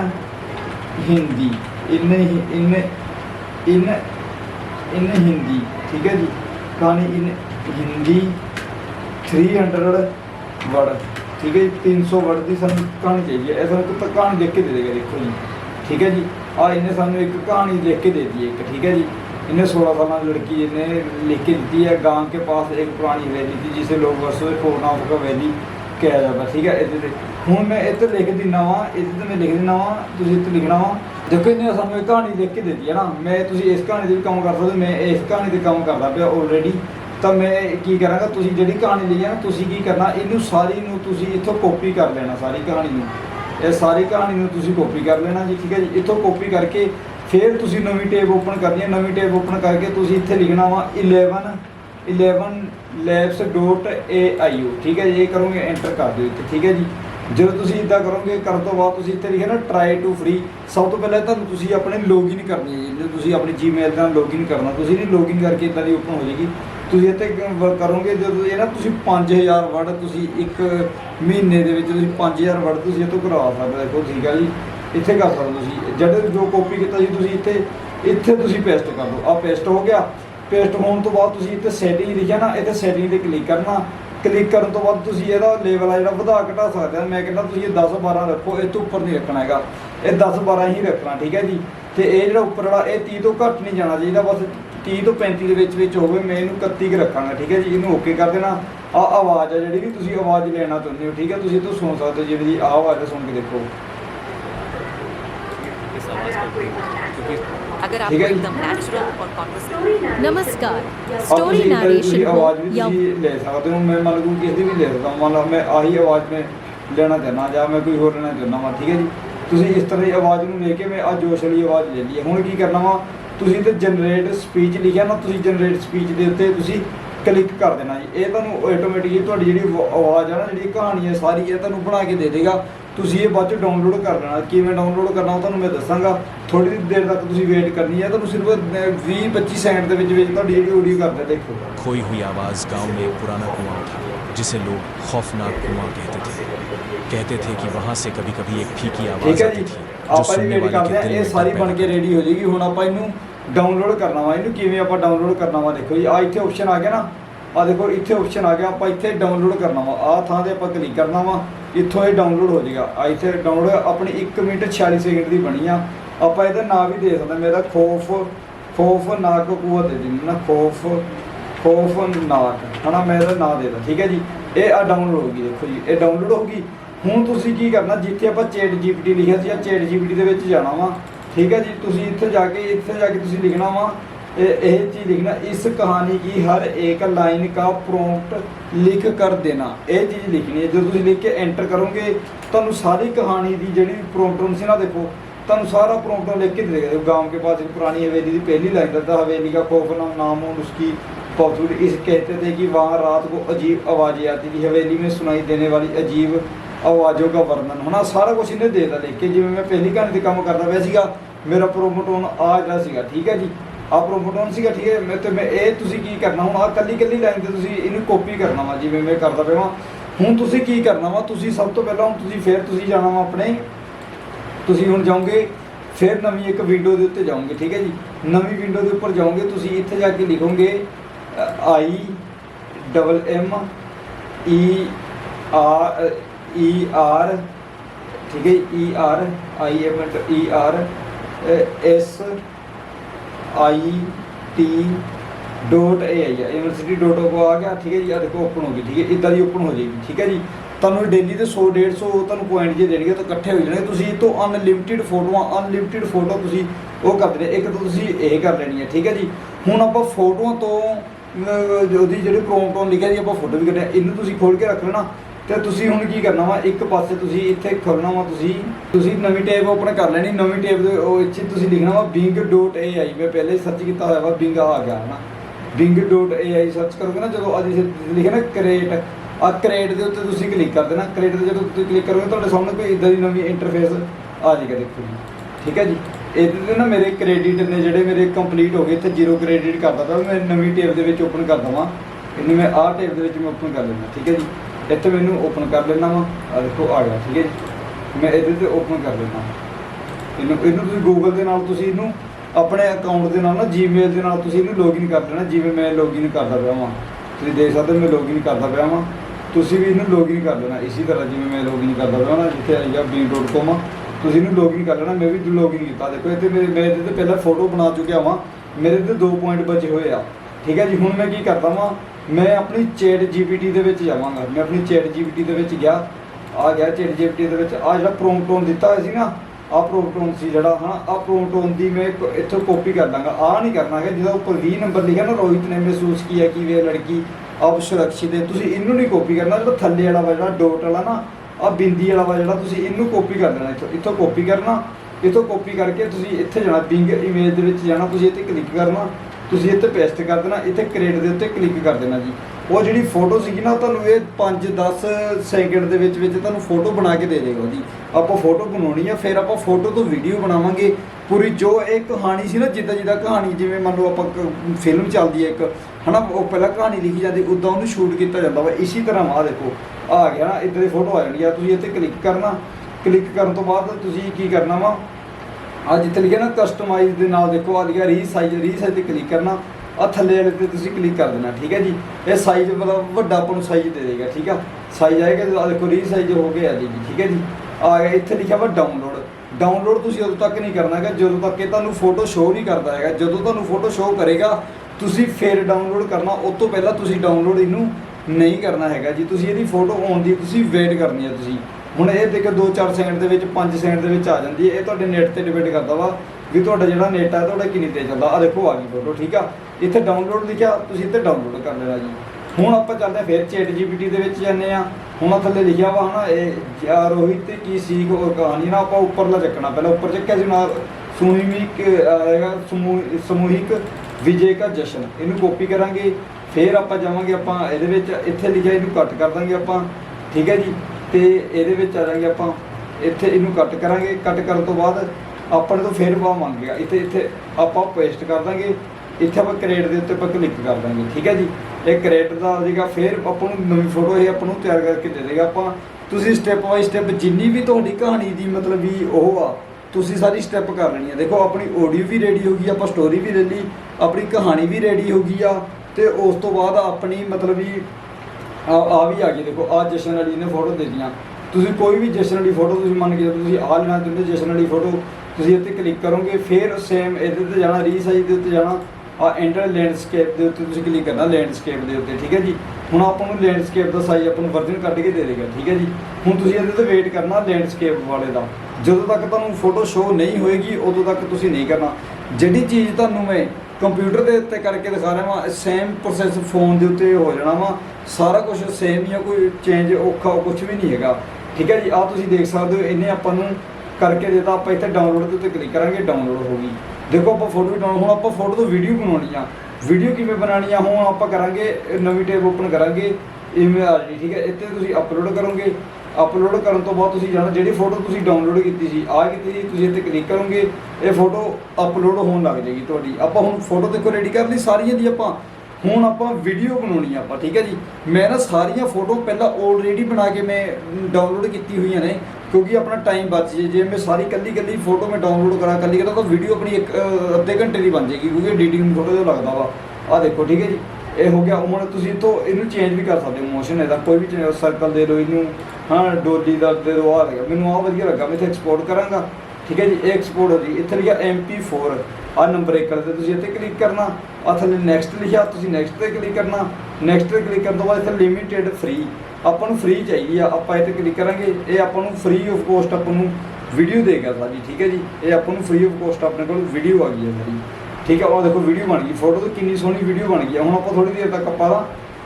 ਹਿੰਦੀ, ਇਨ ਇਨ ਇਨ ਇਨ ਹਿੰਦੀ, ਠੀਕ ਹੈ ਜੀ? ਕਹਾਣੀ ਇਨ ਹਿੰਦੀ 300 ਵਰਡ ਠੀਕ ਹੈ ਜੀ 300 ਵਰਡ ਦੀ ਸਾਨੂੰ ਕਹਾਣੀ ਚਾਹੀਦੀ ਹੈ। ਇਹ ਸਾਨੂੰ ਕਹਾਣੀ ਲਿਖ ਕੇ ਦੇ ਦੇਗਾ ਦੇਖੋ ਜੀ। ਠੀਕ ਹੈ ਜੀ। ਆ ਇਹਨੇ ਸਾਨੂੰ ਇੱਕ ਕਹਾਣੀ ਲਿਖ ਕੇ ਦੇ ਦਿੱਤੀ ਇੱਕ, ਠੀਕ ਹੈ ਜੀ। ਇਹਨੇ 16 ਸਾਲਾਂ ਦੀ ਲੜਕੀ ਇਹਨੇ ਲਿਖ ਕੇ ਦਿੱਤੀ ਹੈ ਗਾਂ ਕੇ ਪਾਸ ਇੱਕ ਪੁਰਾਣੀ ਵੈਲੀ ਸੀ ਜਿਸੇ ਲੋਕ ਵਸੋ ਫੋਰ ਨਾਮ ਦਾ ਵੈਲੀ ਕਿਹਾ ਜਾਂਦਾ, ਠੀਕ ਹੈ, ਇਹਦੇ ਤੇ। ਹੁਣ ਮੈਂ ਇੱਥੇ ਲਿਖ ਦਿੰਦਾ ਵਾਂ ਇਹਦੇ ਤੇ ਮੈਂ ਲਿਖ ਦਿੰਦਾ ਵਾਂ, ਤੁਸੀਂ ਇੱਥੇ ਲਿਖਣਾ ਵਾਂ। ਦੇਖੋ, ਇਹਨੇ ਸਾਨੂੰ ਇਹ ਕਹਾਣੀ ਲਿਖ ਕੇ ਦਿੱਤੀ ਹੈ ਨਾ। ਮੈਂ, ਤੁਸੀਂ ਇਸ ਕਹਾਣੀ ਦੇ ਵੀ ਕੰਮ ਕਰ ਸਕਦੇ ਮੈਂ ਇਸ ਕਹਾਣੀ ਦੇ ਕੰਮ ਕਰਦਾ ਪਿਆ ਆਲਰੇਡੀ ਤਾਂ ਮੈਂ ਕੀ ਕਰਾਂਗਾ, ਤੁਸੀਂ ਜਿਹੜੀ ਕਹਾਣੀ ਲਈ ਹੈ ਨਾ, ਤੁਸੀਂ ਕੀ ਕਰਨਾ, ਇਹਨੂੰ ਸਾਰੀ ਨੂੰ ਤੁਸੀਂ ਇੱਥੋਂ ਕਾਪੀ ਕਰ ਲੈਣਾ, ਸਾਰੀ ਕਹਾਣੀ ਨੂੰ। ਇਹ ਸਾਰੀ ਕਹਾਣੀ ਨੂੰ ਤੁਸੀਂ ਕਾਪੀ ਕਰ ਲੈਣਾ ਜੀ, ਠੀਕ ਹੈ ਜੀ? ਇੱਥੋਂ ਕਾਪੀ ਕਰਕੇ ਫਿਰ ਤੁਸੀਂ ਨਵੀਂ ਟੈਬ ਓਪਨ ਕਰਨੀ ਹੈ। ਨਵੀਂ ਟੈਬ ਓਪਨ ਕਰਕੇ ਤੁਸੀਂ ਇੱਥੇ ਲਿਖਣਾ ਵਾ 11 11labs.aio ਠੀਕ ਹੈ ਜੀ? ਇਹ ਕਰੋਗੇ ਐਂਟਰ ਕਰ ਦਿਓ ਇੱਥੇ, ਠੀਕ ਹੈ ਜੀ? ਜਦੋਂ ਤੁਸੀਂ ਇਦਾਂ ਕਰੋਗੇ, ਕਰਨ ਤੋਂ ਬਾਅਦ ਤੁਸੀਂ ਇੱਥੇ ਲਿਖਿਆ ਨਾ ਟਰਾਈ ਟੂ ਫ੍ਰੀ ਸਭ ਤੋਂ ਪਹਿਲਾਂ ਤੁਹਾਨੂੰ ਤੁਸੀਂ ਆਪਣੇ ਲੌਗਇਨ ਕਰਨੀ ਹੈ ਜੀ, ਜਦੋਂ ਤੁਸੀਂ ਆਪਣੀ ਜੀਮੇਲ ਨਾਲ ਲੌਗਇਨ ਕਰਨਾ, ਤੁਸੀਂ ਨਹੀਂ ਲੌਗਇਨ ਕਰਕੇ ਇਦਾਂ ਦੀ ਓਪਨ ਹੋ ਜਾਏਗੀ। ਤੁਸੀਂ ਇੱਥੇ ਕ- ਕਰੋਗੇ? ਜਦੋਂ ਇਹ ਨਾ, ਤੁਸੀਂ 5000 ਵਰਡ ਤੁਸੀਂ ਇੱਕ ਮਹੀਨੇ ਦੇ ਵਿੱਚ ਤੁਸੀਂ 5000 ਵਰਡ ਤੁਸੀਂ ਇਹ ਤੋਂ ਕਰਵਾ ਸਕਦੇ ਹੋ। ਦੇਖੋ, ਠੀਕ ਹੈ ਜੀ। ਇੱਥੇ ਕਰ ਸਕਦੇ ਹੋ ਤੁਸੀਂ। ਜਿਹੜੇ ਜੋ ਕਾਪੀ ਕੀਤਾ ਸੀ, ਤੁਸੀਂ ਇੱਥੇ ਇੱਥੇ ਤੁਸੀਂ ਪੇਸਟ ਕਰ ਦਿਓ ਆ ਪੇਸਟ ਹੋ ਗਿਆ। ਪੇਸਟ ਹੋਣ ਤੋਂ ਬਾਅਦ ਤੁਸੀਂ ਇੱਥੇ ਸੈਟਿੰਗ ਲਿਖਿਆ ਨਾ, ਇੱਥੇ ਸੈਟਿੰਗ ਤੇ ਕਲਿੱਕ ਕਰਨਾ। ਕਲਿੱਕ ਕਰਨ ਤੋਂ ਬਾਅਦ ਤੁਸੀਂ ਇਹਦਾ ਲੈਵਲ ਆ ਜਿਹੜਾ, ਵਧਾ ਘਟਾ ਸਕਦੇ ਆ ਮੈਂ ਕਹਿੰਦਾ ਤੁਸੀਂ ਇਹ 10 12 ਰੱਖੋ, ਇਹ ਤੋਂ ਉੱਪਰ ਨਹੀਂ ਰੱਖਣਾ ਹੈਗਾ। ਇਹ 10 12 ਹੀ ਰੱਖਣਾ, ਠੀਕ ਹੈ ਜੀ। ਤੇ ਇਹ ਜਿਹੜਾ ਉੱਪਰ ਵਾਲਾ, ਇਹ 30 ਤੋਂ ਘੱਟ ਨਹੀਂ ਜਾਣਾ ਚਾਹੀਦਾ। ਬਸ 30 ਤੋਂ 35 ਦੇ ਵਿੱਚ ਵਿੱਚ ਹੋਵੇ ਮੈਂ ਇਹਨੂੰ 31 ਕੁ ਰੱਖਾਂਗਾ ਠੀਕ ਹੈ ਜੀ ਇਹਨੂੰ ਓਕੇ ਕਰ ਦੇਣਾ ਆ ਆਵਾਜ਼ ਆ ਜਿਹੜੀ ਵੀ ਤੁਸੀਂ ਆਵਾਜ਼ ਲੈਣਾ ਚਾਹੁੰਦੇ ਹੋ ਠੀਕ ਹੈ ਤੁਸੀਂ ਇਹ ਤੋਂ ਸੁਣ ਸਕਦੇ ਹੋ ਜਿਵੇਂ ਦੀ ਆਹ ਆਵਾਜ਼ ਆ, ਸੁਣ ਕੇ ਦੇਖੋ इस आवाज को क्योंकि अगर ठीक आपको है। एकदम नेचुरल और कॉन्वर्सेबल नमस्कार ਆਹ स्टोरी ਤੁਸੀਂ ਇੱਦਾਂ ਦੀ ਤੁਸੀਂ नरेशन ਆਵਾਜ਼ हो ਵੀ या ਤੁਸੀਂ ਲੈ ਸਕਦੇ ਹੋ ਮੈਂ ਮੰਨ ਲਓ ਕਿਸੇ ਦੀ ਵੀ ਲੈ ਸਕਦਾ ਹਾਂ। ਮੰਨ ਲਓ ਮੈਂ ਆਹੀ ਆਵਾਜ਼ ਮੈਂ ਲੈਣਾ ਚਾਹੁੰਦਾ ਜਾਂ ਮੈਂ ਕੋਈ ਹੋਰ ਲੈਣਾ ਚਾਹੁੰਦਾ ਹਾਂ ਠੀਕ ਹੈ ਜੀ ਤੁਸੀਂ ਇਸ ਤਰ੍ਹਾਂ ਦੀ ਆਵਾਜ਼ ਨੂੰ ਲੈ ਕੇ ਮੈਂ ਆ ਜੋਸ਼ ਵਾਲੀ ਆਵਾਜ਼ ਲੈ ਲਈ ਹੈ ਹੁਣ ਕੀ ਕਰਨਾ ਵਾ ਤੁਸੀਂ ਤੇ ਜਨਰੇਟ ਸਪੀਚ ਲਿਖਿਆ ਨਾ ਤੁਸੀਂ ਜਨਰੇਟ ਸਪੀਚ ਦੇ ਉੱਤੇ ਤੁਸੀਂ ਕਲਿੱਕ ਕਰ ਦੇਣਾ ਜੀ ਇਹ ਤੁਹਾਨੂੰ ਆਟੋਮੈਟਿਕਲੀ ਤੁਹਾਡੀ ਜਿਹੜੀ ਆਵਾ- ਆਵਾਜ਼ ਆ ਨਾ ਜਿਹੜੀ ਕਹਾਣੀ ਹੈ ਸਾਰੀ ਇਹ ਤੁਹਾਨੂੰ ਬਣਾ ਕੇ ਦੇ ਦੇਗਾ ਤੁਸੀਂ ਇਹ ਬਾਅਦ ਚ ਡਾਊਨਲੋਡ ਕਰ ਲੈਣਾ ਕਿਵੇਂ ਡਾਊਨਲੋਡ ਕਰਨਾ ਉਹ ਤੁਹਾਨੂੰ ਮੈਂ ਦੱਸਾਂਗਾ ਥੋੜੀ ਦੇਰ ਤੱਕ ਤੁਸੀਂ ਵੇਟ ਕਰਨੀ ਹੈ ਤੁਹਾਨੂੰ ਸਿਰਫ 20 25 ਸੈਕਿੰਡ ਦੇ ਵਿੱਚ ਵਿੱਚ ਤੁਹਾਡੀ ਜਿਹੜੀ ਆਡੀਓ ਕਰਦੇ ਦੇਖੋ खोई हुई आवाज गांव में एक पुराना कुआं था जिसे लोग खौफनाक कुआं कहते थे कहते थे कि वहां से कभी कभी एक फीकी आवाज ਠੀਕ ਹੈ आती ਜੀ थी जो ਆਪਾਂ ਜੀ ਵੇਟ ਕਰਦੇ ਆ ਇਹ ਸਾਰੀ ਬਣ ਕੇ ਰੈਡੀ ਹੋ ਜੇਗੀ ਹੁਣ ਆਪਾਂ ਇਹਨੂੰ ਡਾਊਨਲੋਡ ਕਰਨਾ ਵਾ ਇਹਨੂੰ ਕਿਵੇਂ ਆਪਾਂ ਡਾਊਨਲੋਡ ਕਰਨਾ ਵਾ ਦੇਖੋ ਜੀ। ਆ ਇੱਥੇ ਆਪਸ਼ਨ ਆ ਗਿਆ ਨਾ। ਆ ਦੇਖੋ ਇੱਥੇ ਆਪਸ਼ਨ ਆ ਗਿਆ। ਆਪਾਂ ਇੱਥੇ ਡਾਊਨਲੋਡ ਕਰਨਾ ਵਾ। ਆ ਥਾਂ ਤੇ ਆਪਾਂ ਕਲਿੱਕ ਕਰਨਾ ਵਾ। ਇੱਥੋਂ ਇਹ ਡਾਊਨਲੋਡ ਹੋ ਜਾਏਗਾ। ਆ ਇੱਥੇ ਡਾਊਨਲੋਡ ਆਪਣੀ 1 ਮਿੰਟ 46 ਸੈਕਿੰਡ ਦੀ ਬਣੀ ਆ। ਆਪਾਂ ਇਹਦਾ ਨਾਮ ਵੀ ਦੇ ਸਕਦੇ ਮੇਰਾ ਖੋਫ ਖੋਫ ਨਾਕ ਕੂਆ ਦੇ ਦਿੰਦੇ ਨਾ ਖੋਫ ਖੋਫ ਨਾਕ। ਹਨਾ ਮੈਂ ਇਹਦਾ ਨਾਮ ਦੇਦਾ ਠੀਕ ਹੈ ਜੀ। ਇਹ ਆ ਡਾਊਨਲੋਡ ਹੋ ਗਈ ਦੇਖੋ ਜੀ। ਇਹ ਡਾਊਨਲੋਡ ਹੋ ਗਈ। ਹੁਣ ਤੁਸੀਂ ਕੀ ਕਰਨਾ ਜਿੱਥੇ ਆਪਾਂ ਚੈਟ ਜੀਪੀਟੀ ਲਿਖਿਆ ਸੀ ਆ ਚੈਟ ਜੀਪੀਟੀ ਦੇ ਵਿੱਚ ਜਾਣਾ ਵਾ ਠੀਕ ਹੈ ਜੀ ਤੁਸੀਂ ਇੱਥੇ ਜਾ ਕੇ ਇੱਥੇ ਜਾ ਕੇ ਤੁਸੀਂ ਲਿਖਣਾ ਵਾ ਇਹ ਇਹ ਚੀਜ਼ ਲਿਖਣਾ ਇਸ ਕਹਾਣੀ की हर एक लाइन का प्रॉम्प्ट लिख कर देना ਇਹ ਚੀਜ਼ ਲਿਖਣੀ ਹੈ ਜਦੋਂ ਤੁਸੀਂ ਲਿਖ ਕੇ ਐਂਟਰ ਕਰੋਗੇ ਤੁਹਾਨੂੰ ਸਾਰੀ ਕਹਾਣੀ ਦੀ ਜਿਹੜੀ ਪ੍ਰੋਮਪਟ ਹੁੰਦੀ ਸੀ ਨਾ ਦੇਖੋ ਤੁਹਾਨੂੰ ਸਾਰਾ ਪ੍ਰੋਮਪਟ ਲਿਖ ਕੇ ਦੇ ਦੇਗਾ गांव के पास एक पुरानी हवेली ਦੀ ਪਹਿਲੀ ਲਾਈਨ ਦਾ ਤਾਂ हवेली का खौफनाक नाम और उसकी खूबसूरत इस कहते थे कि वहाँ रात को अजीब आवाज़ें आती थी हवेली में सुनाई देने वाली अजीब ਆਵਾਜ਼ੋਂ ਦਾ ਵਰਣਨ ਹੋਣਾ ਸਾਰਾ ਕੁਝ ਇਹਨੇ ਦੇ ਦਿੱਤਾ ਲਿਖ ਕੇ। ਜਿਵੇਂ ਮੈਂ ਪਹਿਲੀ ਕਹਾਣੀ ਤੇ ਕੰਮ ਕਰਦਾ ਪਿਆ ਸੀਗਾ, ਮੇਰਾ ਪ੍ਰੋਮੋਟੋਨ ਆ ਜਿਹੜਾ ਸੀਗਾ, ਠੀਕ ਹੈ ਜੀ? ਆ ਪ੍ਰੋਮੋਟੋਨ ਸੀਗਾ, ਠੀਕ ਹੈ? ਮੈਂ ਤੇ ਮੈਂ ਇਹ ਤੁਸੀਂ ਕੀ ਕਰਨਾ? ਹੁਣ ਆ ਕੱਲੀ ਕੱਲੀ ਲਾਈਨ ਤੇ ਤੁਸੀਂ ਇਹਨੂੰ ਕਾਪੀ ਕਰਨਾ ਵਾ, ਜਿਵੇਂ ਮੈਂ ਕਰਦਾ ਪਿਆ ਵਾਂ। ਹੁਣ ਤੁਸੀਂ ਕੀ ਕਰਨਾ ਵਾ? ਤੁਸੀਂ ਸਭ ਤੋਂ ਪਹਿਲਾਂ ਹੁਣ ਤੁਸੀਂ ਫੇਰ ਤੁਸੀਂ ਜਾਣਾ ਵਾ ਆਪਣੇ। ਤੁਸੀਂ ਹੁਣ ਜਾਓਗੇ, ਫਿਰ ਨਵੀਂ ਇੱਕ ਵਿੰਡੋ ਦੇ ਉੱਤੇ ਜਾਓਗੇ, ਠੀਕ ਹੈ ਜੀ? ਨਵੀਂ ਵਿੰਡੋ ਦੇ ਉੱਪਰ ਜਾਓਗੇ, ਤੁਸੀਂ ਇੱਥੇ ਜਾ ਕੇ ਲਿਖੋਗੇ I double M E R E R ਠੀਕ ਹੈ E R I M E R S I T dot A I ਆ ਯੂਨੀਵਰਸਿਟੀ ਡੋਟ ਕੋ ਆ ਗਿਆ, ਠੀਕ ਹੈ ਜੀ ਆ ਦੇਖੋ ਓਪਨ ਹੋ ਗਈ, ਠੀਕ ਹੈ ਇਦਾਂ ਦੀ ਓਪਨ ਹੋ ਜਾਏਗੀ, ਠੀਕ ਹੈ ਜੀ। ਤੁਹਾਨੂੰ ਡੇਲੀ ਦੇ 100 150 ਤੁਹਾਨੂੰ ਪੁਆਇੰਟ ਜੇ ਦੇਣਗੇ ਤਾਂ ਇਕੱਠੇ ਹੋ ਜਾਣਗੇ। ਤੁਸੀਂ ਇਹ ਤੋਂ ਅਨਲਿਮਿਟਿਡ ਫੋਟੋਆਂ ਅਨਲਿਮਿਟਿਡ ਫੋਟੋ ਤੁਸੀਂ ਉਹ ਕਰ ਦੇਣੇ, ਇੱਕ ਤਾਂ ਤੁਸੀਂ ਇਹ ਕਰ ਲੈਣੀ ਹੈ, ਠੀਕ ਹੈ ਜੀ। ਹੁਣ ਆਪਾਂ ਫੋਟੋਆਂ ਤੋਂ ਉਹਦੀ ਜਿਹੜੀ ਪ੍ਰੋਮਪਟ ਤੋਂ ਲਿਖਿਆ ਜੀ, ਆਪਾਂ ਫੋਟੋ ਵੀ ਕੱਢਿਆ, ਇਹਨੂੰ ਤੁਸੀਂ ਖੋਲ ਕੇ ਰੱਖ ਲੈਣਾ। ਤੇ ਤੁਸੀਂ ਹੁਣ ਕੀ ਕਰਨਾ ਵਾ? ਇੱਕ ਪਾਸੇ ਤੁਸੀਂ ਇੱਥੇ ਖੋਲਣਾ ਵਾ ਤੁਸੀਂ। ਤੁਸੀਂ ਨਵੀਂ ਟੈਬ ਓਪਨ ਕਰ ਲੈਣੀ, ਨਵੀਂ ਟੈਬ ਦੇ ਉਹ ਇੱਥੇ ਤੁਸੀਂ ਲਿਖਣਾ ਵਾ bing.ai ਮੈਂ ਪਹਿਲੇ ਸਰਚ ਕੀਤਾ ਹੋਇਆ ਵਾ, bing ਆ ਗਿਆ ਹਨਾ। Bing.ai ਸਰਚ ਕਰੋਗੇ ਨਾ, ਜਦੋਂ ਅੱਜ ਲਿਖਿਆ ਨਾ ਕ੍ਰੀਏਟ ਆ ਕ੍ਰੀਏਟ ਦੇ ਉੱਤੇ ਤੁਸੀਂ ਕਲਿੱਕ ਕਰ ਦੇਣਾ। ਕ੍ਰੀਏਟ ਤੇ ਜਦੋਂ ਤੁਸੀਂ ਕਲਿੱਕ ਕਰੋਗੇ, ਤੁਹਾਡੇ ਸਾਹਮਣੇ ਕੋਈ ਇਦਾਂ ਦੀ ਨਵੀਂ ਇੰਟਰਫੇਸ ਆ ਜਾਏਗਾ, ਦੇਖੋ ਜੀ। ਠੀਕ ਹੈ ਜੀ? ਇਹਦੇ ਤੇ ਨਾ ਮੇਰੇ ਕ੍ਰੈਡਿਟ ਨੇ ਜਿਹੜੇ ਮੇਰੇ ਕੰਪਲੀਟ ਹੋ ਗਏ, ਇੱਥੇ ਜ਼ੀਰੋ ਕ੍ਰੈਡਿਟ ਕਰਦਾ ਪਿਆ। ਮੈਂ ਨਵੀਂ ਟੇਬ ਦੇ ਵਿੱਚ ਓਪਨ ਕਰ ਦਵਾਂ। ਇਹਨੂੰ ਮੈਂ ਆਹ ਟੇਬ ਦੇ ਵਿੱਚ ਮੈਂ ਓਪਨ ਕਰ ਲੈਂਦਾ ਠੀਕ ਹੈ ਜੀ? ਇੱਥੇ ਮੈਨੂੰ ਓਪਨ ਕਰ ਲੈਣਾ ਵਾ। ਆ ਦੇਖੋ, ਆ ਗਿਆ, ਠੀਕ ਹੈ ਜੀ। ਮੈਂ ਇਹਦੇ ਤੇ ਓਪਨ ਕਰ ਲੈਣਾ ਇਹਨੂੰ ਇਹਨੂੰ ਤੁਸੀਂ ਗੂਗਲ ਦੇ ਨਾਲ ਤੁਸੀਂ ਇਹਨੂੰ ਆਪਣੇ ਅਕਾਊਂਟ ਦੇ ਨਾਲ ਨਾ ਜੀਮੇਲ ਦੇ ਨਾਲ ਤੁਸੀਂ ਇਹਨੂੰ ਲੌਗਇਨ ਕਰ ਲੈਣਾ। ਜਿਵੇਂ ਮੈਂ ਲੌਗਇਨ ਕਰਦਾ ਪਿਆ ਵਾਂ। ਤੁਸੀਂ ਦੇਖ ਸਕਦੇ ਹੋ ਮੈਂ ਲੌਗਇਨ ਕਰਦਾ ਪਿਆ ਵਾਂ। ਤੁਸੀਂ ਵੀ ਇਹਨੂੰ ਲੌਗਇਨ ਕਰ ਲੈਣਾ। ਇਸੇ ਤਰ੍ਹਾਂ ਜਿਵੇਂ ਮੈਂ ਲੌਗਇਨ ਕਰਦਾ ਪਿਆ ਨਾ ਜਿੱਥੇ ਆਈਆ bing.com ਤੁਸੀਂ ਇਹਨੂੰ ਲੌਗਇਨ ਕਰ ਲੈਣਾ। ਮੈਂ ਵੀ ਲੌਗਇਨ ਕੀਤਾ। ਦੇਖੋ, ਇੱਥੇ ਮੇਰੇ, ਮੈਂ ਇਹਦੇ ਤੇ ਪਹਿਲਾਂ ਫੋਟੋ ਬਣਾ ਚੁੱਕਿਆ ਵਾਂ। ਮੇਰੇ ਤੇ 2 ਪੁਆਇੰਟ ਬਚੇ ਹੋਏ ਆ। ਠੀਕ ਹੈ ਜੀ, ਹੁਣ ਮੈਂ ਕੀ ਕਰਦਾ ਵਾਂ? ਮੈਂ ਆਪਣੀ ਚੈਟ ਜੀਪੀਟੀ ਦੇ ਵਿੱਚ ਜਾਵਾਂਗਾ। ਮੈਂ ਆਪਣੀ ਚੈਟ ਜੀਪੀਟੀ ਦੇ ਵਿੱਚ ਗਿਆ। ਆ ਗਿਆ ਚੈਟ ਜੀਪੀਟੀ ਦੇ ਵਿੱਚ। ਆ ਜਿਹੜਾ ਪ੍ਰੋਮਪਟ ਦਿੱਤਾ ਹੋਇਆ ਸੀ ਨਾ, ਆ ਪ੍ਰੋਮਟੋਨ ਸੀ ਜਿਹੜਾ, ਹਨਾ? ਆ ਪ੍ਰੋਮਟੋਨ ਦੀ ਮੈਂ ਇੱਥੋਂ ਕਾਪੀ ਕਰ ਦਾਂਗਾ। ਆ ਨਹੀਂ ਕਰਨਾ ਹੈ ਜਿਹਦਾ ਉੱਪਰ 20 ਨੰਬਰ ਲਿਖਿਆ ਨਾ, ਰੋਹਿਤ ਨੇ ਮਹਿਸੂਸ ਕੀਤਾ ਕਿ ਵੇ ਲੜਕੀ ਅਬ ਸੁਰੱਖਿਤ ਹੈ। ਤੁਸੀਂ ਇਹਨੂੰ ਨਹੀਂ ਕਾਪੀ ਕਰਨਾ। ਜਿਹੜਾ ਥੱਲੇ ਵਾਲਾ ਵਾ ਜਿਹੜਾ ਡੋਟ ਵਾਲਾ ਨਾ, ਆ ਬਿੰਦੀ ਵਾਲਾ ਵਾ ਜਿਹੜਾ, ਤੁਸੀਂ ਇਹਨੂੰ ਕਾਪੀ ਕਰ ਦੇਣਾ ਇੱਥੋਂ। ਇੱਥੋਂ ਕਾਪੀ ਕਰਨਾ। ਇੱਥੋਂ ਕਾਪੀ ਕਰਕੇ ਤੁਸੀਂ ਇੱਥੇ ਜਾਣਾ। ਬਿੰਗ ਇਮੇਜ ਦੇ ਵਿੱਚ ਜਾਣਾ। ਤੁਸੀਂ ਇੱਥੇ ਕਲਿੱਕ ਕਰਨਾ। ਤੁਸੀਂ ਇੱਥੇ ਪੇਸਟ ਕਰ ਦੇਣਾ, ਇੱਥੇ ਕ੍ਰੀਏਟ ਦੇ ਉੱਤੇ ਕਲਿੱਕ ਕਰ ਦੇਣਾ ਜੀ। ਉਹ ਜਿਹੜੀ ਫੋਟੋ ਸੀਗੀ ਨਾ ਤੁਹਾਨੂੰ ਇਹ 5-10 ਸੈਕਿੰਡ ਦੇ ਵਿੱਚ ਵਿੱਚ ਤੁਹਾਨੂੰ ਫੋਟੋ ਬਣਾ ਕੇ ਦੇ ਦੇਗਾ ਉਹਦੀ ਆਪਾਂ ਫੋਟੋ ਬਣਾਉਣੀ ਆ, ਫਿਰ ਆਪਾਂ ਫੋਟੋ ਤੋਂ ਵੀਡੀਓ ਬਣਾਵਾਂਗੇ। ਪੂਰੀ ਜੋ ਇਹ ਕਹਾਣੀ ਸੀ ਨਾ, ਜਿੱਦਾਂ ਜਿੱਦਾਂ ਕਹਾਣੀ, ਜਿਵੇਂ ਮੰਨ ਲਓ ਆਪਾਂ ਫਿਲਮ ਚੱਲਦੀ ਹੈ ਇੱਕ, ਹਨਾ, ਉਹ ਪਹਿਲਾਂ ਕਹਾਣੀ ਲਿਖੀ ਜਾਂਦੀ, ਉਦਾਂ ਉਹਨੂੰ ਸ਼ੂਟ ਕੀਤਾ ਜਾਂਦਾ ਵਾ। ਇਸੇ ਤਰ੍ਹਾਂ ਆ ਦੇਖੋ, ਆ ਗਿਆ ਨਾ ਇੱਦਾਂ ਦੀ ਫੋਟੋ ਆ ਜਾਣੀ ਆ, ਤੁਸੀਂ ਇੱਥੇ ਕਲਿੱਕ ਕਰਨਾ। ਕਲਿੱਕ ਕਰਨ ਤੋਂ ਬਾਅਦ ਤੁਸੀਂ ਕੀ ਕਰਨਾ ਵਾ ਆ ਜਿੱਥੇ ਲਿਖਿਆ ਨਾ ਕਸਟਮਾਈਜ਼ ਦੇ ਨਾਲ ਦੇਖੋ ਆ ਲਿਖਿਆ ਰੀਸਾਈਜ਼ ਰੀਸਾਈਜ਼ ਤੇ ਕਲਿੱਕ ਕਰਨਾ। ਆ ਥੱਲੇ ਵਾਲੇ ਤੇ ਤੁਸੀਂ ਕਲਿੱਕ ਕਰ ਦੇਣਾ, ਠੀਕ ਹੈ ਜੀ? ਇਹ ਸਾਈਜ਼ ਮਤਲਬ ਵੱਡਾ ਆਪਾਂ ਨੂੰ ਸਾਈਜ਼ ਦੇ ਦੇਗਾ, ਠੀਕ ਆ? ਸਾਈਜ਼ ਆਏਗਾ ਆ ਦੇਖੋ ਰੀਸਾਈਜ਼ ਹੋ ਗਿਆ ਜੀ, ਠੀਕ ਹੈ ਜੀ? ਆ ਗਿਆ, ਇੱਥੇ ਲਿਖਿਆ ਵਾ ਡਾਊਨਲੋਡ ਡਾਊਨਲੋਡ ਤੁਸੀਂ ਉਦੋਂ ਤੱਕ ਨਹੀਂ ਕਰਨਾ ਹੈਗਾ, ਜਦੋਂ ਤੱਕ ਇਹ ਤੁਹਾਨੂੰ ਫੋਟੋ ਸ਼ੋਅ ਨਹੀਂ ਕਰਦਾ ਹੈਗਾ। ਜਦੋਂ ਤੁਹਾਨੂੰ ਫੋਟੋ ਸ਼ੋਅ ਕਰੇਗਾ, ਤੁਸੀਂ ਫਿਰ ਡਾਊਨਲੋਡ ਕਰਨਾ, ਉਸ ਤੋਂ ਪਹਿਲਾਂ ਤੁਸੀਂ ਡਾਊਨਲੋਡ ਇਹਨੂੰ ਨਹੀਂ ਕਰਨਾ ਹੈਗਾ ਜੀ। ਤੁਸੀਂ ਇਹਦੀ ਫੋਟੋ ਆਉਣ ਦੀ, ਤੁਸੀਂ ਵੇਟ ਕਰਨੀ ਹੈ ਤੁਸੀਂ। ਹੁਣ ਇਹ ਦੇਖੋ 2-4 ਸੈਕਿੰਡ ਦੇ ਵਿੱਚ 5 ਸੈਕਿੰਡ ਦੇ ਵਿੱਚ ਆ ਜਾਂਦੀ ਹੈ। ਇਹ ਤੁਹਾਡੇ ਨੈਟ ਤੇ ਡਿਪੈਂਡ ਕਰਦਾ ਵਾ ਵੀ ਤੁਹਾਡਾ ਜਿਹੜਾ ਨੈਟ ਹੈ ਤੁਹਾਡਾ ਕਿੰਨੀ ਤੇਜ਼ ਚੱਲਦਾ। ਆ ਦੇਖੋ, ਆ ਗਈ ਫੋਟੋ ਠੀਕ ਆ? ਇੱਥੇ ਡਾਊਨਲੋਡ ਲਿਖਿਆ, ਤੁਸੀਂ ਇੱਥੇ ਡਾਊਨਲੋਡ ਕਰ ਲੈਣਾ ਜੀ। ਹੁਣ ਆਪਾਂ ਚੱਲਦੇ ਹਾਂ ਫਿਰ ਚੈਟ ਜੀਪੀਟੀ ਦੇ ਵਿੱਚ ਜਾਂਦੇ ਆ ਹੁਣ ਥੱਲੇ ਲਿਖਿਆ ਵਾ ਹਨਾ, ਇਹ ਜ- ਰੋਹਿਤ ਕੀ ਸੀਖ ਉਹ ਕਹਾਣੀ ਨਾ, ਆਪਾਂ ਉੱਪਰਲਾ ਚੱਕਣਾ। ਪਹਿਲਾਂ ਉੱਪਰ ਚੱਕਿਆ ਸੀ ਨਾਲ ਸਮੂਹਿਕ ਆਏਗਾ ਸਮੂਹਿਕ ਵਿਜੇ ਦਾ ਜਸ਼ਨ। ਇਹਨੂੰ ਕਾਪੀ ਕਰਾਂਗੇ, ਫਿਰ ਆਪਾਂ ਜਾਵਾਂਗੇ ਆਪਾਂ ਇਹਦੇ ਵਿੱਚ, ਇੱਥੇ ਲਿਖਿਆ, ਇਹਨੂੰ ਕੱਟ ਕਰ ਦਾਂਗੇ ਆਪਾਂ। ਠੀਕ ਹੈ ਜੀ? ਤੇ ਇਹਦੇ ਵਿੱਚ ਆ ਜਾਾਂਗੇ ਆਪਾਂ, ਇੱਥੇ ਇਹਨੂੰ ਕੱਟ ਕਰਾਂਗੇ। ਕੱਟ ਕਰਨ ਤੋਂ ਬਾਅਦ ਆਪਣੇ ਨੇ ਤੋਂ ਫੇਰ ਪਾ ਮੰਗੇਗਾ ਇੱਥੇ ਇੱਥੇ ਆਪਾਂ ਪੇਸਟ ਕਰ ਦਾਂਗੇ। ਇੱਥੇ ਆਪਾਂ ਕ੍ਰੀਏਟ ਦੇ ਉੱਤੇ ਆਪਾਂ ਕਲਿੱਕ ਕਰ ਦਾਂਗੇ। ਠੀਕ ਹੈ ਜੀ? ਇਹ ਕ੍ਰੀਏਟ ਦਾ ਆ ਜਾਏਗਾ ਫਿਰ ਆਪਾਂ ਨੂੰ ਨਵੀਂ ਫੋਟੋ ਇਹ ਆਪਾਂ ਨੂੰ ਤਿਆਰ ਕਰਕੇ ਦੇ ਦੇਗਾ ਆਪਾਂ। ਤੁਸੀਂ ਸਟੈਪ ਬਾਈ ਸਟੈਪ ਜਿੰਨੀ ਵੀ ਤੁਹਾਡੀ ਕਹਾਣੀ ਦੀ ਮਤਲਬ ਵੀ ਉਹ ਆ, ਤੁਸੀਂ ਸਾਰੀ ਸਟੈਪ ਕਰ ਲੈਣੀ ਆ। ਦੇਖੋ, ਆਪਣੀ ਆਡੀਓ ਵੀ ਰੈਡੀ ਹੋ ਗਈ, ਆਪਾਂ ਸਟੋਰੀ ਵੀ ਲੈ ਲਈ, ਆਪਣੀ ਕਹਾਣੀ ਵੀ ਰੈਡੀ ਹੋ ਗਈ ਆ। ਤੇ ਉਸ ਤੋਂ ਬਾਅਦ ਆਪਣੀ ਮਤਲਬ ਵੀ ਆ ਆ ਵੀ ਆ ਗਈ, ਦੇਖੋ, ਆ ਜਸ਼ਨ ਵਾਲੀ ਨੇ ਫੋਟੋ ਦੇ ਦੀਆਂ ਤੁਸੀਂ ਕੋਈ ਵੀ ਜਸ਼ਨ ਵਾਲੀ ਫੋਟੋ ਤੁਸੀਂ ਮੰਨ ਕੇ ਤੁਸੀਂ ਆ ਲੈਣਾ ਚਾਹੁੰਦੇ ਜਸ਼ਨ ਵਾਲੀ ਫੋਟੋ ਤੁਸੀਂ ਇੱਥੇ ਕਲਿੱਕ ਕਰੋਗੇ, ਫਿਰ ਸੇਮ ਇਹਦੇ ਤੇ ਜਾਣਾ ਰੀਸਾਈਜ਼ ਦੇ ਉੱਤੇ ਜਾਣਾ, ਆ ਇੰਟਰ ਲੈਂਡਸਕੇਪ ਦੇ ਉੱਤੇ ਤੁਸੀਂ ਕਲਿੱਕ ਕਰਨਾ ਲੈਂਡਸਕੇਪ ਦੇ ਉੱਤੇ, ਠੀਕ ਹੈ ਜੀ? ਹੁਣ ਆਪਾਂ ਨੂੰ ਲੈਂਡਸਕੇਪ ਦਾ ਸਾਈਜ਼ ਆਪਾਂ ਨੂੰ ਵਰਜਨ ਕੱਢ ਕੇ ਦੇ ਦੇਗਾ, ਠੀਕ ਹੈ ਜੀ? ਹੁਣ ਤੁਸੀਂ ਇਹਦੇ ਤੇ ਵੇਟ ਕਰਨਾ ਲੈਂਡਸਕੇਪ ਵਾਲੇ ਦਾ। ਜਦੋਂ ਤੱਕ ਤੁਹਾਨੂੰ ਫੋਟੋ ਸ਼ੋ ਨਹੀਂ ਹੋਏਗੀ, ਉਦੋਂ ਤੱਕ ਤੁਸੀਂ ਨਹੀਂ ਕਰਨਾ। ਜਿਹੜੀ ਚੀਜ਼ ਤੁਹਾਨੂੰ ਮੈਂ ਕੰਪਿਊਟਰ ਦੇ ਉੱਤੇ ਕਰਕੇ ਦਿਖਾ ਰਿਹਾ ਵਾਂ ਸੇਮ ਪ੍ਰੋਸੈਸ ਫੋਨ ਦੇ ਉੱਤੇ ਹੋ ਜਾਣਾ ਵਾ। ਸਾਰਾ ਕੁਝ ਸੇਮ ਹੀ ਆ, ਕੋਈ ਚੇਂਜ ਔਖਾ ਕੁਝ ਵੀ ਨਹੀਂ ਹੈਗਾ। ਠੀਕ ਹੈ ਜੀ ਆ ਤੁਸੀਂ ਦੇਖ ਸਕਦੇ ਹੋ, ਇਹਨੇ ਆਪਾਂ ਨੂੰ ਕਰਕੇ ਦੇਤਾ, ਆਪਾਂ ਇੱਥੇ ਡਾਊਨਲੋਡ ਦੇ ਉੱਤੇ ਕਲਿੱਕ ਕਰਾਂਗੇ ਡਾਊਨਲੋਡ ਹੋ ਗਈ। ਦੇਖੋ ਆਪਾਂ ਫੋਟੋ ਵੀ ਡਾਊਨਲੋਡ ਹੁਣ ਆਪਾਂ ਫੋਟੋ ਤੋਂ ਵੀਡੀਓ ਬਣਾਉਣੀ ਆ। ਵੀਡੀਓ ਕਿਵੇਂ ਬਣਾਉਣੀ ਆ, ਹੁਣ ਆਪਾਂ ਕਰਾਂਗੇ, ਨਵੀਂ ਟੈਬ ਓਪਨ ਕਰਾਂਗੇ ਇਵੇਂ ਆ ਜੀ ਠੀਕ ਹੈ, ਇੱਥੇ ਤੁਸੀਂ ਅਪਲੋਡ ਕਰੋਗੇ। ਅਪਲੋਡ ਕਰਨ ਤੋਂ ਬਾਅਦ ਤੁਸੀਂ ਜਾਣਾ, ਜਿਹੜੀ ਫੋਟੋ ਤੁਸੀਂ ਡਾਊਨਲੋਡ ਕੀਤੀ ਸੀ ਆ ਕੀਤੀ ਸੀ, ਤੁਸੀਂ ਇੱਥੇ ਕਲਿੱਕ ਕਰੋਗੇ, ਇਹ ਫੋਟੋ ਅਪਲੋਡ ਹੋਣ ਲੱਗ ਜਾਏਗੀ ਤੁਹਾਡੀ। ਆਪਾਂ ਹੁਣ ਫੋਟੋ ਦੇਖੋ ਰੈਡੀ ਕਰ ਲਈ ਸਾਰੀਆਂ ਦੀ ਆਪਾਂ, ਹੁਣ ਆਪਾਂ ਵੀਡੀਓ ਬਣਾਉਣੀ ਆ ਆਪਾਂ, ਠੀਕ ਹੈ ਜੀ? ਮੈਂ ਨਾ ਸਾਰੀਆਂ ਫੋਟੋ ਪਹਿਲਾਂ ਆਲਰੇਡੀ ਬਣਾ ਕੇ ਮੈਂ ਡਾਊਨਲੋਡ ਕੀਤੀ ਹੋਈਆਂ ਨੇ, ਕਿਉਂਕਿ ਆਪਣਾ ਟਾਈਮ ਬਚ ਜੇ ਜੇ ਮੈਂ ਸਾਰੀ ਕੱਲੀ ਕੱਲੀ ਫੋਟੋ ਮੈਂ ਡਾਊਨਲੋਡ ਕਰਾਂ ਕੱਲੀ ਕੱਲੀ ਤਾਂ ਵੀਡੀਓ ਆਪਣੀ ਇੱਕ ਅੱਧੇ ਘੰਟੇ ਦੀ ਬਣ ਜਾਏਗੀ, ਕਿਉਂਕਿ ਐਡੀਟਿੰਗ ਫੋਟੋ ਦਾ ਲੱਗਦਾ ਵਾ। ਆ ਦੇਖੋ, ਠੀਕ ਹੈ ਜੀ? ਇਹ ਹੋ ਗਿਆ ਹੁਣ ਤੁਸੀਂ ਤੋਂ ਇਹਨੂੰ ਚੇਂਜ ਵੀ ਕਰ ਸਕਦੇ ਹੋ ਮੋਸ਼ਨ ਇਹਦਾ, ਕੋਈ ਵੀ ਸਰਕਲ ਦੇ ਲਓ ਇਹਨੂੰ, ਹਾਂ ਡੋਲੀ ਦਾ ਦੇ ਲਓ ਆ ਲੱਗਾ ਮੈਨੂੰ ਆ ਵਧੀਆ ਲੱਗਾ, ਮੈਂ ਇੱਥੇ ਐਕਸਪੋਰਟ ਕਰਾਂਗਾ। ਠੀਕ ਹੈ ਜੀ, ਇਹ ਐਕਸਪੋਰਟ ਹੋ ਜੀ। ਇੱਥੇ ਲਿਖਿਆ MP4 ਆ ਨੰਬਰ 1 ਤੇ ਤੁਸੀਂ ਇੱਥੇ ਕਲਿੱਕ ਕਰਨਾ ਆ ਥੱਲੇ ਨੈਕਸਟ ਲਿਖਿਆ, ਤੁਸੀਂ ਨੈਕਸਟ ਤੇ ਕਲਿੱਕ ਕਰਨਾ। ਨੈਕਸਟ ਤੇ ਕਲਿੱਕ ਕਰਨ ਤੋਂ ਬਾਅਦ ਇੱਥੇ ਲਿਮਿਟਿਡ ਫ੍ਰੀ ਆਪਾਂ ਨੂੰ ਫ੍ਰੀ ਚਾਹੀਦੀ ਆ, ਆਪਾਂ ਇੱਥੇ ਕਲਿੱਕ ਕਰਾਂਗੇ, ਇਹ ਆਪਾਂ ਨੂੰ ਫ੍ਰੀ ਆਫ ਕੋਸਟ ਆਪਾਂ ਨੂੰ ਵੀਡੀਓ ਦੇਗਾ ਸਾਡੀ, ਠੀਕ ਹੈ ਜੀ। ਇਹ ਆਪਾਂ ਨੂੰ ਫ੍ਰੀ ਆਫ ਕੋਸਟ ਆਪਣੇ ਕੋਲ ਵੀਡੀਓ ਆ ਗਈ ਹੈ ਸਾਡੀ। ਠੀਕ ਹੈ ਉਹ ਦੇਖੋ ਵੀਡੀਓ ਬਣ ਗਈ ਫੋਟੋ ਤੋਂ ਕਿੰਨੀ ਸੋਹਣੀ ਵੀਡੀਓ ਬਣ ਗਈ ਹੈ ਹੁਣ ਆਪਾਂ ਥੋੜੀ ਦੇਰ ਤੱਕ ਆਪਾਂ ਦਾ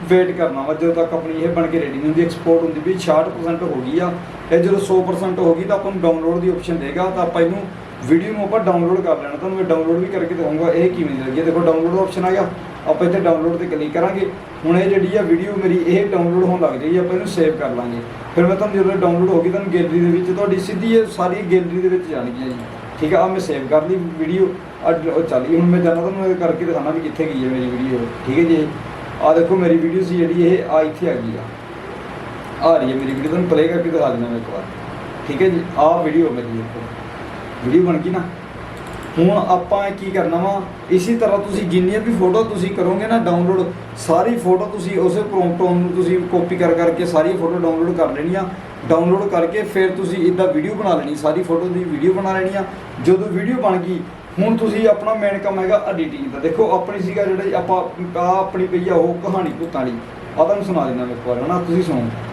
ਵੇਟ ਕਰਨਾ ਵਾ, ਜਦੋਂ ਤੱਕ ਆਪਣੀ ਇਹ ਬਣ ਕੇ ਰੈਡੀ ਨਹੀਂ ਹੁੰਦੀ ਐਕਸਪੋਰਟ ਹੁੰਦੀ ਵੀ 66% ਹੋ ਗਈ ਆ। ਇਹ ਜਦੋਂ 100% ਹੋ ਗਈ ਤਾਂ ਆਪਾਂ ਨੂੰ ਡਾਊਨਲੋਡ ਦੀ ਆਪਸ਼ਨ ਦੇਗਾ, ਤਾਂ ਆਪਾਂ ਇਹਨੂੰ ਵੀਡੀਓ ਨੂੰ ਆਪਾਂ ਡਾਊਨਲੋਡ ਕਰ ਲੈਣਾ। ਤੁਹਾਨੂੰ ਮੈਂ ਡਾਊਨਲੋਡ ਵੀ ਕਰਕੇ ਦਿਖਾਉਂਗਾ, ਇਹ ਕਿਵੇਂ ਦੀ ਲੱਗੀ ਦੇਖੋ ਡਾਊਨਲੋਡ ਦਾ ਆਪਸ਼ਨ ਆ ਗਿਆ, ਆਪਾਂ ਇੱਥੇ ਡਾਊਨਲੋਡ ਤੇ ਕਲਿੱਕ ਕਰਾਂਗੇ। ਹੁਣ ਇਹ ਜਿਹੜੀ ਆ ਵੀਡੀਓ ਮੇਰੀ, ਇਹ ਡਾਊਨਲੋਡ ਹੋਣ ਲੱਗ ਜਾਏਗੀ, ਆਪਾਂ ਇਹਨੂੰ ਸੇਵ ਕਰ ਲਾਂਗੇ। ਫਿਰ ਮੈਂ ਤੁਹਾਨੂੰ ਜਦੋਂ ਡਾਊਨਲੋਡ ਹੋ ਗਈ, ਤੁਹਾਨੂੰ ਗੈਲਰੀ ਦੇ ਵਿੱਚ ਤੁਹਾਡੀ ਸਿੱਧੀ ਇਹ ਸਾਰੀ ਗੈਲਰੀ ਦੇ ਵਿੱਚ ਜਾਣਗੀਆਂ ਜੀ। ਠੀਕ ਆ ਆ ਮੈਂ ਸੇਵ ਕਰ ਲਈ ਵੀਡੀਓ ਅੱਜ ਉਹ ਚੱਲ ਗਈ। ਹੁਣ ਮੈਂ ਜਾਣਾ ਤੁਹਾਨੂੰ ਇਹ ਕਰਕੇ ਦਿਖਾਣਾ ਵੀ ਕਿੱਥੇ ਗਈ ਹੈ ਮੇਰੀ ਵੀਡੀਓ ਠੀਕ ਹੈ ਜੀ? ਆ ਦੇਖੋ ਮੇਰੀ ਵੀਡੀਓ ਸੀ ਜਿਹੜੀ ਇਹ ਆ ਇੱਥੇ ਆ ਗਈ ਆ। ਆ ਰਹੀ ਹੈ ਮੇਰੀ ਵੀਡੀਓ ਤੁਹਾਨੂੰ ਪਲੇ ਕਰਕੇ ਦਿਖਾ ਦਿੰਦਾ ਮੈਂ ਇੱਕ ਵਾਰ। ਠੀਕ ਹੈ ਜੀ? ਆ ਵੀਡੀਓ ਮੇਰੀ ਦੇਖੋ। ਵੀਡੀਓ ਬਣ ਗਈ ਨਾ? ਹੁਣ ਆਪਾਂ ਕੀ ਕਰਨਾ ਵਾ? ਇਸੇ ਤਰ੍ਹਾਂ ਤੁਸੀਂ ਜਿੰਨੀਆਂ ਵੀ ਫੋਟੋ ਤੁਸੀਂ ਕਰੋਗੇ ਨਾ ਡਾਊਨਲੋਡ ਸਾਰੀ ਫੋਟੋ ਤੁਸੀਂ ਉਸੇ ਪ੍ਰੋਮਪਟ ਨੂੰ ਤੁਸੀਂ ਕਾਪੀ ਕਰ ਕਰਕੇ ਸਾਰੀ ਫੋਟੋ ਡਾਊਨਲੋਡ ਕਰ ਲੈਣੀ ਆ। ਡਾਊਨਲੋਡ ਕਰਕੇ ਫਿਰ ਤੁਸੀਂ ਇਦਾਂ ਵੀਡੀਓ ਬਣਾ ਲੈਣੀ, ਸਾਰੀ ਫੋਟੋ ਦੀ ਵੀਡੀਓ ਬਣਾ ਲੈਣੀ ਆ। ਜਦੋਂ ਵੀਡੀਓ ਬਣ ਗਈ, ਹੁਣ ਤੁਸੀਂ ਆਪਣਾ ਮੇਨ ਕੰਮ ਹੈਗਾ ਐਡੀਟਿੰਗ ਦਾ। ਦੇਖੋ, ਆਪਣੀ ਸੀਗਾ ਜਿਹੜਾ ਆਪਾਂ ਆ ਆਪਣੀ ਪਈ ਆ ਉਹ ਕਹਾਣੀ ਭੂਤਾਂ ਵਾਲੀ। ਆ ਤੁਹਾਨੂੰ ਸੁਣਾ ਦਿੰਦਾ ਮੈਂ ਇੱਕ ਵਾਰ, ਹਨਾ? ਤੁਸੀਂ ਸੁਣੋ।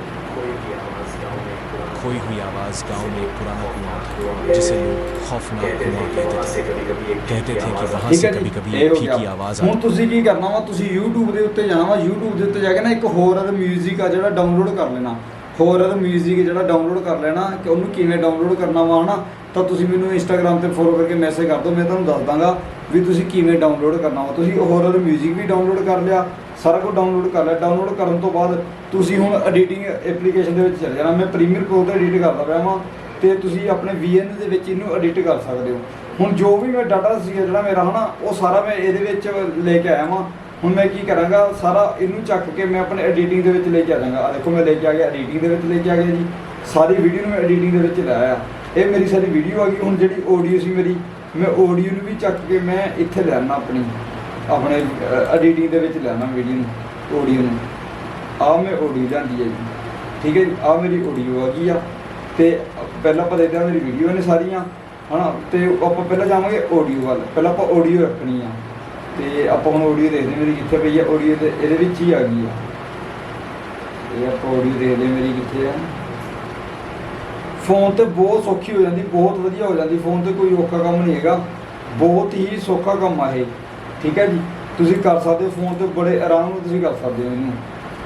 खोई हुई आवाज गांव में एक पुराना कुआं था कुआं जिसे लोग खौफनाक कुआं कहते थे कहते थे कि वहां ਠੀਕ से ਹੈ कभी ਜੀ कभी ਇਹ एक ਹੋ फीकी ਗਿਆ आवाज ਹੁਣ आती ਤੁਸੀਂ ਕੀ ਕਰਨਾ ਵਾ ਤੁਸੀਂ YouTube ਦੇ ਉੱਤੇ ਜਾਣਾ ਵਾ YouTube ਦੇ ਉੱਤੇ ਜਾ ਕੇ ਨਾ ਇੱਕ ਹੋਰਰ 뮤직 ਆ ਜਿਹੜਾ ਡਾਊਨਲੋਡ ਕਰ ਲੈਣਾ ਹੋਰਰ 뮤직 ਜਿਹੜਾ ਡਾਊਨਲੋਡ ਕਰ ਲੈਣਾ ਕਿ ਉਹਨੂੰ ਕਿਵੇਂ ਡਾਊਨਲੋਡ ਕਰਨਾ ਵਾ ਹਨਾ ਤਾਂ ਤੁਸੀਂ ਮੈਨੂੰ Instagram ਤੇ ਫੋਲੋ ਕਰਕੇ ਮੈਸੇਜ ਕਰ ਦਿਓ ਮੈਂ ਤੁਹਾਨੂੰ ਦੱਸ ਦਾਂਗਾ ਵੀ ਤੁਸੀਂ ਕਿਵੇਂ ਡਾਊਨਲੋਡ ਕਰਨਾ ਵਾ ਤੁਸੀਂ ਹੋਰਰ 뮤직 ਵੀ ਡਾਊਨਲੋਡ ਕਰ ਲਿਆ ਸਾਰਾ ਕੁਝ ਡਾਊਨਲੋਡ ਕਰ ਲਿਆ। ਡਾਊਨਲੋਡ ਕਰਨ ਤੋਂ ਬਾਅਦ ਤੁਸੀਂ ਹੁਣ ਐਡੀਟਿੰਗ ਐਪਲੀਕੇਸ਼ਨ ਦੇ ਵਿੱਚ ਚਲੇ ਜਾਣਾ। ਮੈਂ ਪ੍ਰੀਮੀਅਰ ਪ੍ਰੋ ਤੇ ਐਡਿਟ ਕਰਦਾ ਪਿਆ ਵਾਂ ਤੇ ਤੁਸੀਂ ਆਪਣੇ VN ਦੇ ਵਿੱਚ ਇਹਨੂੰ ਐਡਿਟ ਕਰ ਸਕਦੇ ਹੋ। ਹੁਣ ਜੋ ਵੀ ਮੈਂ ਡਾਟਾ ਸੀ ਜਿਹੜਾ ਮੇਰਾ ਹਨਾ, ਉਹ ਸਾਰਾ ਮੈਂ ਇਹਦੇ ਵਿੱਚ ਲੈ ਕੇ ਆਇਆ ਵਾਂ। ਹੁਣ ਮੈਂ ਕੀ ਕਰਾਂਗਾ, ਸਾਰਾ ਇਹਨੂੰ ਚੱਕ ਕੇ ਮੈਂ ਆਪਣੇ ਐਡੀਟਿੰਗ ਦੇ ਵਿੱਚ ਲੈ ਕੇ ਆ ਜਾਵਾਂਗਾ। ਆ ਦੇਖੋ ਮੈਂ ਲੈ ਕੇ ਆ ਗਿਆ ਐਡੀਟਿੰਗ ਦੇ ਵਿੱਚ ਲੈ ਕੇ ਆ ਗਿਆ ਜੀ। ਸਾਰੀ ਵੀਡੀਓ ਨੂੰ ਮੈਂ ਐਡੀਟਿੰਗ ਦੇ ਵਿੱਚ ਲੈ ਆਇਆ ਇਹ ਮੇਰੀ ਸਾਰੀ ਵੀਡੀਓ ਆ ਗਈ। ਹੁਣ ਜਿਹੜੀ ਆਡੀਓ ਸੀ ਮੇਰੀ, ਮੈਂ ਆਡੀਓ ਨੂੰ ਵੀ ਚੱਕ ਕੇ ਮੈਂ ਇੱਥੇ ਲੈ ਆਉਣਾ ਆਪਣੀ। ਆਪਣੇ ਐਡੀਟਿੰਗ ਦੇ ਵਿੱਚ ਲੈਣਾ ਵੀਡੀਓ ਨੂੰ ਆਡੀਓ ਨੂੰ। ਆ ਮੈਂ ਆਡੀਓ ਜਾਂਦੀ ਹੈ ਜੀ। ਠੀਕ ਹੈ ਜੀ ਆ ਮੇਰੀ ਆਡੀਓ ਆ ਗਈ ਆ। ਤੇ ਪਹਿਲਾਂ ਆਪਾਂ ਦੇਖਦੇ ਹਾਂ ਮੇਰੀ ਵੀਡੀਓ ਨੇ ਸਾਰੀਆਂ, ਹਨਾ? ਤੇ ਆਪਾਂ ਪਹਿਲਾਂ ਜਾਵਾਂਗੇ ਆਡੀਓ ਵੱਲ। ਪਹਿਲਾਂ ਆਪਾਂ ਆਡੀਓ ਰੱਖਣੀ ਆ। ਤੇ ਆਪਾਂ ਹੁਣ ਆਡੀਓ ਦੇਖਦੇ ਮੇਰੀ ਕਿੱਥੇ ਪਈ ਆ। ਆਡੀਓ ਤੇ ਇਹਦੇ ਵਿੱਚ ਹੀ ਆ ਗਈ ਆ। ਇਹ ਆਪਾਂ ਆਡੀਓ ਦੇਖਦੇ ਹਾਂ ਮੇਰੀ ਕਿੱਥੇ ਆ। ਫੋਨ ਤੇ ਬਹੁਤ ਸੌਖੀ ਹੋ ਜਾਂਦੀ, ਬਹੁਤ ਵਧੀਆ ਹੋ ਜਾਂਦੀ। ਫੋਨ ਤੇ ਕੋਈ ਔਖਾ ਕੰਮ ਨਹੀਂ ਹੈਗਾ। ਬਹੁਤ ਹੀ ਸੌਖਾ ਕੰਮ ਆ ਇਹ। ਠੀਕ ਹੈ ਜੀ ਤੁਸੀਂ ਕਰ ਸਕਦੇ ਹੋ ਫੋਨ ਤੇ ਬੜੇ ਆਰਾਮ ਨਾਲ ਤੁਸੀਂ ਕਰ ਸਕਦੇ ਹੋ ਇਹਨੂੰ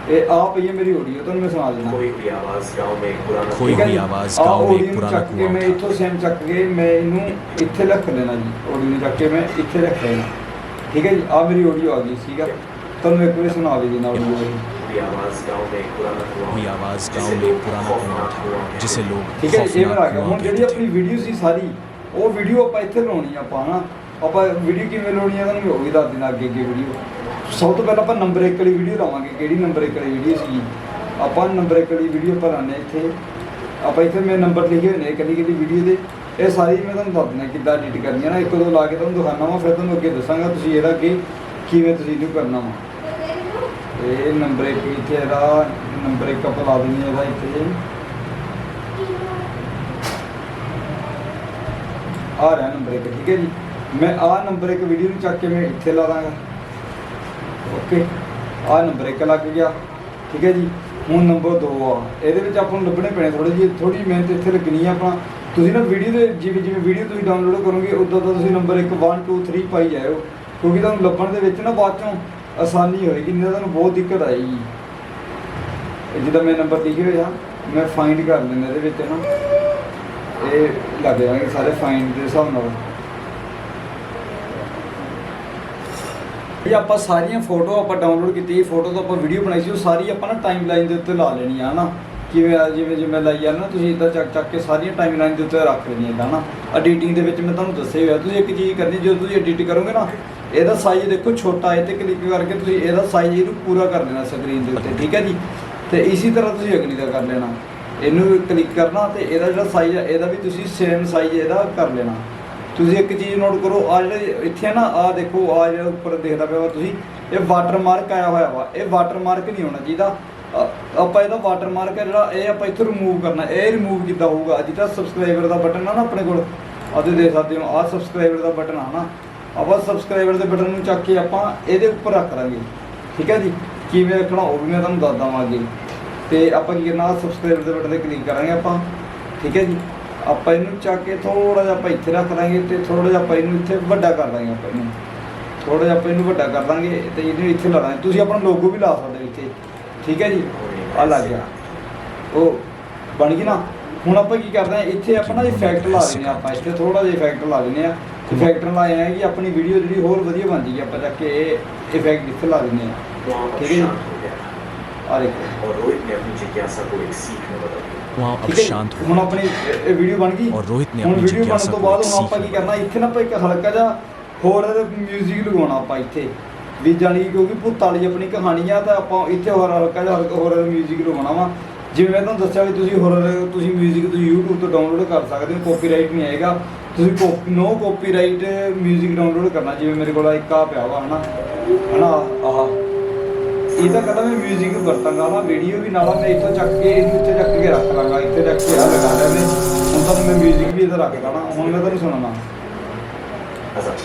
ਇਹ ਆ ਪਈ ਹੈ ਮੇਰੀ ਆਡੀਓ ਤੁਹਾਨੂੰ ਮੈਂ ਸੁਣਾ ਦਿੰਦਾ कोई भी आवाज गांव में एक पुराना खोई ਠੀਕ ਹੈ हुई ਜੀ? आवाज ਆਹ गांव में audio एक ਨੂੰ पुराना ਚੱਕ ਕੇ कुआं ਮੈਂ था ਇੱਥੋਂ ਸੇਮ ਚੱਕ ਕੇ ਮੈਂ ਇਹਨੂੰ ਇੱਥੇ ਰੱਖ ਲੈਣਾ ਜੀ ਆਡੀਓ ਨੂੰ ਚੱਕ ਕੇ ਮੈਂ ਇੱਥੇ ਰੱਖ ਲੈਣਾ ਠੀਕ ਹੈ ਜੀ ਆ ਮੇਰੀ ਆਡੀਓ ਆ ਗਈ ਠੀਕ ਹੈ ਤੁਹਾਨੂੰ ਇੱਕ ਵਾਰੀ ਸੁਣਾ ਦੇ ਜੀ ਨਾ ਆਡੀਓ हुई आवाज गांव में एक पुराना कुआं हुई आवाज गांव जिसे में एक लोग पुराना कुआं खौफनाक था कुआं कहते जिसे थे। लोग ਠੀਕ ਹੈ ਜੀ, ਇਹ ਬਣਾ खौफनाक ਕੇ कुआं ਹੁਣ ਜਿਹੜੀ कहते ਆਪਣੀ थे ਵੀਡੀਓ ਸੀ ਸਾਰੀ ਉਹ ਵੀਡੀਓ ਆਪਾਂ ਇੱਥੇ ਲਾਉਣੀ ਆ ਆਪਾਂ ਹਨਾ ਆਪਾਂ ਵੀਡੀਓ ਕਿਵੇਂ ਲਾਉਣੀ ਹੈ ਤੁਹਾਨੂੰ ਮੈਂ ਉਹ ਵੀ ਦੱਸ ਦੇਣਾ ਅੱਗੇ ਅੱਗੇ ਵੀਡੀਓ ਸਭ ਤੋਂ ਪਹਿਲਾਂ ਆਪਾਂ ਨੰਬਰ 1 ਵਾਲੀ ਵੀਡੀਓ ਲਾਵਾਂਗੇ। ਕਿਹੜੀ ਨੰਬਰ 1 ਵਾਲੀ ਵੀਡੀਓ ਸੀ ਆਪਾਂ ਨੰਬਰ 1 ਵਾਲੀ ਵੀਡੀਓ ਆਪਾਂ ਹਾਂ ਇੱਥੇ। ਆਪਾਂ ਇੱਥੇ ਮੈਂ ਨੰਬਰ ਲਿਖੇ ਹੋਏ ਨੇ ਕਿਹੜੀ ਕਿਹੜੀ ਵੀਡੀਓ ਦੇ। ਇਹ ਸਾਰੀ ਮੈਂ ਤੁਹਾਨੂੰ ਦੱਸ ਦਿੰਦਾ ਕਿੱਦਾਂ ਐਡਿਟ ਕਰਨੀ ਹੈ ਨਾ। ਇੱਕ ਦੋ ਲਾ ਕੇ ਤੁਹਾਨੂੰ ਦਿਖਾਣਾ ਵਾ, ਫਿਰ ਤੁਹਾਨੂੰ ਅੱਗੇ ਦੱਸਾਂਗਾ ਤੁਸੀਂ ਇਹਦਾ ਅੱਗੇ ਕਿਵੇਂ ਤੁਸੀਂ ਇਹਨੂੰ ਕਰਨਾ ਵਾ। ਇਹ ਨੰਬਰ 1 ਇੱਥੇ ਇਹਦਾ। ਨੰਬਰ 1 ਆਪਾਂ ਲਾ ਦਿੰਦੇ ਇਹਦਾ ਇੱਥੇ। ਆ ਰਿਹਾ ਨੰਬਰ 1 ਠੀਕ ਹੈ ਜੀ? ਮੈਂ ਆ ਨੰਬਰ ਇੱਕ ਵੀਡੀਓ ਨੂੰ ਚੱਕ ਕੇ ਮੈਂ ਇੱਥੇ ਲਾ ਦਾਂਗਾ। ਓਕੇ ਆ ਨੰਬਰ ਇੱਕ ਲੱਗ ਗਿਆ। ਠੀਕ ਹੈ ਜੀ? ਹੁਣ ਨੰਬਰ 2 ਆ। ਇਹਦੇ ਵਿੱਚ ਆਪਾਂ ਨੂੰ ਲੱਭਣੇ ਪੈਣੇ ਥੋੜੇ ਜਿਹੀ। ਥੋੜੀ ਮਿਹਨਤ ਇੱਥੇ ਲੱਗਣੀ ਆ ਆਪਣਾ ਤੁਸੀਂ ਨਾ ਵੀਡੀਓ ਦੇ ਜਿਵੇਂ ਜਿਵੇਂ ਵੀਡੀਓ ਤੁਸੀਂ ਡਾਊਨਲੋਡ ਕਰੋਗੇ, ਉਦੋਂ ਤਾਂ ਤੁਸੀਂ ਨੰਬਰ 1 1 2 3 ਪਾਈ ਜਾਇਓ। ਕਿਉਂਕਿ ਤੁਹਾਨੂੰ ਲੱਭਣ ਦੇ ਵਿੱਚ ਨਾ ਬਾਅਦ ਚੋਂ ਆਸਾਨੀ ਹੋਏਗੀ। ਨਹੀਂ ਤਾਂ ਤੁਹਾਨੂੰ ਬਹੁਤ ਦਿੱਕਤ ਆਏਗੀ। ਜਿੱਦਾਂ ਮੈਂ ਨੰਬਰ ਲਿਖੇ ਹੋਇਆ ਮੈਂ ਫਾਈਂਡ ਕਰ ਲੈਂਦਾ ਇਹਦੇ ਵਿੱਚ ਨਾ। ਇਹ ਲੱਗ ਜਾਣਗੇ ਸਾਰੇ ਫਾਈਨ ਦੇ ਹਿਸਾਬ ਨਾਲ। ਇਹ ਆਪਾਂ ਸਾਰੀਆਂ ਫੋਟੋ ਆਪਾਂ ਡਾਊਨਲੋਡ ਕੀਤੀ ਫੋਟੋ ਤੋਂ ਆਪਾਂ ਵੀਡੀਓ ਬਣਾਈ ਸੀ, ਉਹ ਸਾਰੀ ਆਪਾਂ ਨਾ ਟਾਈਮ ਲਾਈਨ ਦੇ ਉੱਤੇ ਲਾ ਲੈਣੀ ਆ, ਹਨਾ? ਕਿਵੇਂ ਆ, ਜਿਵੇਂ ਜਿਵੇਂ ਲਾਈ ਆ ਨਾ, ਤੁਸੀਂ ਇਦਾਂ ਚੱਕ ਚੱਕ ਕੇ ਸਾਰੀਆਂ ਟਾਈਮ ਲਾਈਨ ਦੇ ਉੱਤੇ ਰੱਖ ਲੈਣੀਆਂ ਇਦਾਂ ਨਾ ਐਡੀਟਿੰਗ ਦੇ ਵਿੱਚ ਮੈਂ ਤੁਹਾਨੂੰ ਦੱਸਿਆ ਹੋਇਆ, ਤੁਸੀਂ ਇੱਕ ਚੀਜ਼ ਕਰਨੀ, ਜਦੋਂ ਤੁਸੀਂ ਐਡਿਟ ਕਰੋਗੇ ਨਾ, ਇਹਦਾ ਸਾਈਜ਼ ਦੇਖੋ ਛੋਟਾ ਹੈ ਤੇ ਕਲਿੱਕ ਕਰਕੇ ਤੁਸੀਂ ਇਹਦਾ ਸਾਈਜ਼ ਇਹਨੂੰ ਪੂਰਾ ਕਰ ਦੇਣਾ ਸਕਰੀਨ ਦੇ ਉੱਤੇ, ਠੀਕ ਹੈ ਜੀ? ਤੇ ਇਸੇ ਤਰ੍ਹਾਂ ਤੁਸੀਂ ਅਗਲੀ ਦਾ ਕਰ ਲੈਣਾ। ਇਹਨੂੰ ਕਲਿੱਕ ਕਰਨਾ ਤੇ ਇਹਦਾ ਜਿਹੜਾ ਸਾਈਜ਼ ਹੈ ਇਹਦਾ ਵੀ ਤੁਸੀਂ ਸੇਮ ਸਾਈਜ਼ ਇਹਦਾ ਕਰ ਲੈਣਾ। ਤੁਸੀਂ ਇੱਕ ਚੀਜ਼ ਨੋਟ ਕਰੋ ਆ ਜਿਹੜੇ ਇੱਥੇ ਆ ਨਾ ਆ ਦੇਖੋ ਆ ਜਿਹੜਾ ਉੱਪਰ ਦੇਖਦਾ ਪਿਆ ਵਾ ਤੁਸੀਂ, ਇਹ ਵਾਟਰ ਮਾਰਕ ਆਇਆ ਹੋਇਆ ਵਾ। ਇਹ ਵਾਟਰ ਮਾਰਕ ਨਹੀਂ ਹੋਣਾ ਚਾਹੀਦਾ। ਆਪਾਂ ਇਹਦਾ ਵਾਟਰ ਮਾਰਕ ਹੈ ਜਿਹੜਾ, ਇਹ ਆਪਾਂ ਇੱਥੋਂ ਰਿਮੂਵ ਕਰਨਾ, ਇਹ ਰਿਮੂਵ ਕਿੱਦਾਂ ਹੋਊਗਾ? ਜਿਹਦਾ ਸਬਸਕ੍ਰਾਈਬਰ ਦਾ ਬਟਨ ਆ ਨਾ ਆਪਣੇ ਕੋਲ ਆ ਤੁਸੀਂ ਦੇਖ ਸਕਦੇ ਹੋ ਆ ਸਬਸਕ੍ਰਾਈਬਰ ਦਾ ਬਟਨ ਆ ਨਾ। ਆਪਾਂ ਸਬਸਕ੍ਰਾਈਬਰ ਦੇ ਬਟਨ ਨੂੰ ਚੱਕ ਕੇ ਆਪਾਂ ਇਹਦੇ ਉੱਪਰ ਰੱਖ ਲਾਂਗੇ। ਠੀਕ ਹੈ ਜੀ? ਕਿਵੇਂ ਰੱਖਣਾ, ਉਹ ਵੀ ਮੈਂ ਤੁਹਾਨੂੰ ਦੱਸ ਦਵਾਂ ਅੱਗੇ ਤੇ ਆਪਾਂ ਕੀ ਕਰਨਾ ਸਬਸਕ੍ਰਾਈਬਰ ਦੇ ਬਟਨ ਤੇ ਕਲਿੱਕ ਕਰਾਂਗੇ ਆਪਾਂ। ਠੀਕ ਹੈ ਜੀ? ਆਪਾਂ ਇਹਨੂੰ ਚੱਕ ਕੇ ਥੋੜਾ ਜਿਹਾ ਆਪਾਂ ਇੱਥੇ ਰੱਖ ਦਾਂਗੇ ਤੇ ਥੋੜਾ ਜਿਹਾ ਆਪਾਂ ਇਹਨੂੰ ਇੱਥੇ ਵੱਡਾ ਕਰ ਦਾਂਗੇ ਆਪਾਂ ਇਹਨੂੰ ਥੋੜਾ ਜਿਹਾ ਆਪਾਂ ਇਹਨੂੰ ਵੱਡਾ ਕਰ ਦਾਂਗੇ ਤੇ ਇਹਨੂੰ ਇੱਥੇ ਲਾ ਦਾਂਗੇ ਤੁਸੀਂ ਆਪਣਾ ਲੋਗੋ ਵੀ ਲਾ ਸਕਦੇ ਹੋ ਇੱਥੇ ਠੀਕ ਹੈ ਜੀ ਆ ਲੱਗ ਗਿਆ ਉਹ ਬਣ ਗਈ ਨਾ ਹੁਣ ਆਪਾਂ ਕੀ ਕਰਦੇ ਆ ਇੱਥੇ ਆਪਾਂ ਨਾ ਇਫੈਕਟ ਲਾ ਦਿੰਦੇ ਆ ਆਪਾਂ ਇੱਥੇ ਥੋੜਾ ਜਿਹਾ ਇਫੈਕਟ ਲਾ ਦਿੰਦੇ ਆ ਇਫੈਕਟ ਲਾਏ ਆ ਕਿ ਆਪਣੀ ਵੀਡੀਓ ਜਿਹੜੀ ਹੋਰ ਵਧੀਆ ਬਣ ਜਾਏਗੀ ਆਪਾਂ ਜਾ ਕੇ ਇਹ ਇਫੈਕਟ ਇੱਥੇ ਲਾ ਦਿੰਦੇ ਆ वहाँ अब ठीक है जी। शांत हो गया ਆ ਦੇਖੋ और रोहित ने अपनी जिज्ञासा को एक सीख में बदल कुआं अब शांत हो ਹੁਣ। ਆਪਣੀ ਵੀਡੀਓ ਬਣ ਗਈ। और रोहित ने अपनी ਵੀਡੀਓ ਬਣਨ ਤੋਂ ਬਾਅਦ ਹੁਣ ਆਪਾਂ ਕੀ ਕਰਨਾ ਇੱਥੇ ਨਾ ਇੱਕ ਹਲਕਾ ਜਿਹਾ ਹੋਰ ਮਿਊਜ਼ਿਕ ਲਗਾਉਣਾ ਆਪਾਂ ਇੱਥੇ। ਵੀ ਜਾਣੀ ਕਿਉਂਕਿ ਭੂਤ ਵਾਲੀ ਆਪਣੀ ਕਹਾਣੀ ਆ ਤਾਂ ਆਪਾਂ ਇੱਥੇ ਹੋਰ ਹਲਕਾ ਜਿਹਾ ਹੋਰ ਮਿਊਜ਼ਿਕ ਲਗਾਉਣਾ ਵਾ। ਜਿਵੇਂ ਮੈਂ ਤੁਹਾਨੂੰ ਦੱਸਿਆ ਵੀ ਤੁਸੀਂ ਹੋਰ ਤੁਸੀਂ ਮਿਊਜ਼ਿਕ ਤੁਸੀਂ YouTube ਤੋਂ ਡਾਊਨਲੋਡ ਕਰ ਸਕਦੇ ਹੋ ਕਾਪੀਰਾਈਟ ਨਹੀਂ ਆਏਗਾ। ਤੁਸੀਂ copy no copyright music download ਕਰਨਾ ਜਿਵੇਂ ਮੇਰੇ ਕੋਲ ਇੱਕ ਆ ਪਿਆ ਵਾ ਹਨਾ? ਹਨਾ? ਆਹ। ਇਹਦਾ ਕਹਿੰਦਾ ਮੈਂ 뮤직 ਵਰਤਾਂਗਾ ਨਾ ਵੀਡੀਓ ਵੀ ਨਾਲ ਮੈਂ ਇੱਥੋਂ ਚੱਕ ਕੇ ਇਹਨੂੰ ਇੱਥੇ ਚੱਕ ਕੇ ਰੱਖ ਲਾਂਗਾ ਇੱਥੇ ਰੱਖ ਕੇ ਆ ਲਗਾ ਲਿਆ ਮੈਂ ਹੁਣ ਤੁਹਾਨੂੰ ਮੈਂ 뮤직 ਵੀ ਇਹਦਾ ਰੱਖ ਲਾਣਾ ਹੁਣ ਮੈਂ ਤੁਹਾਨੂੰ ਸੁਣਾਉਣਾ अजब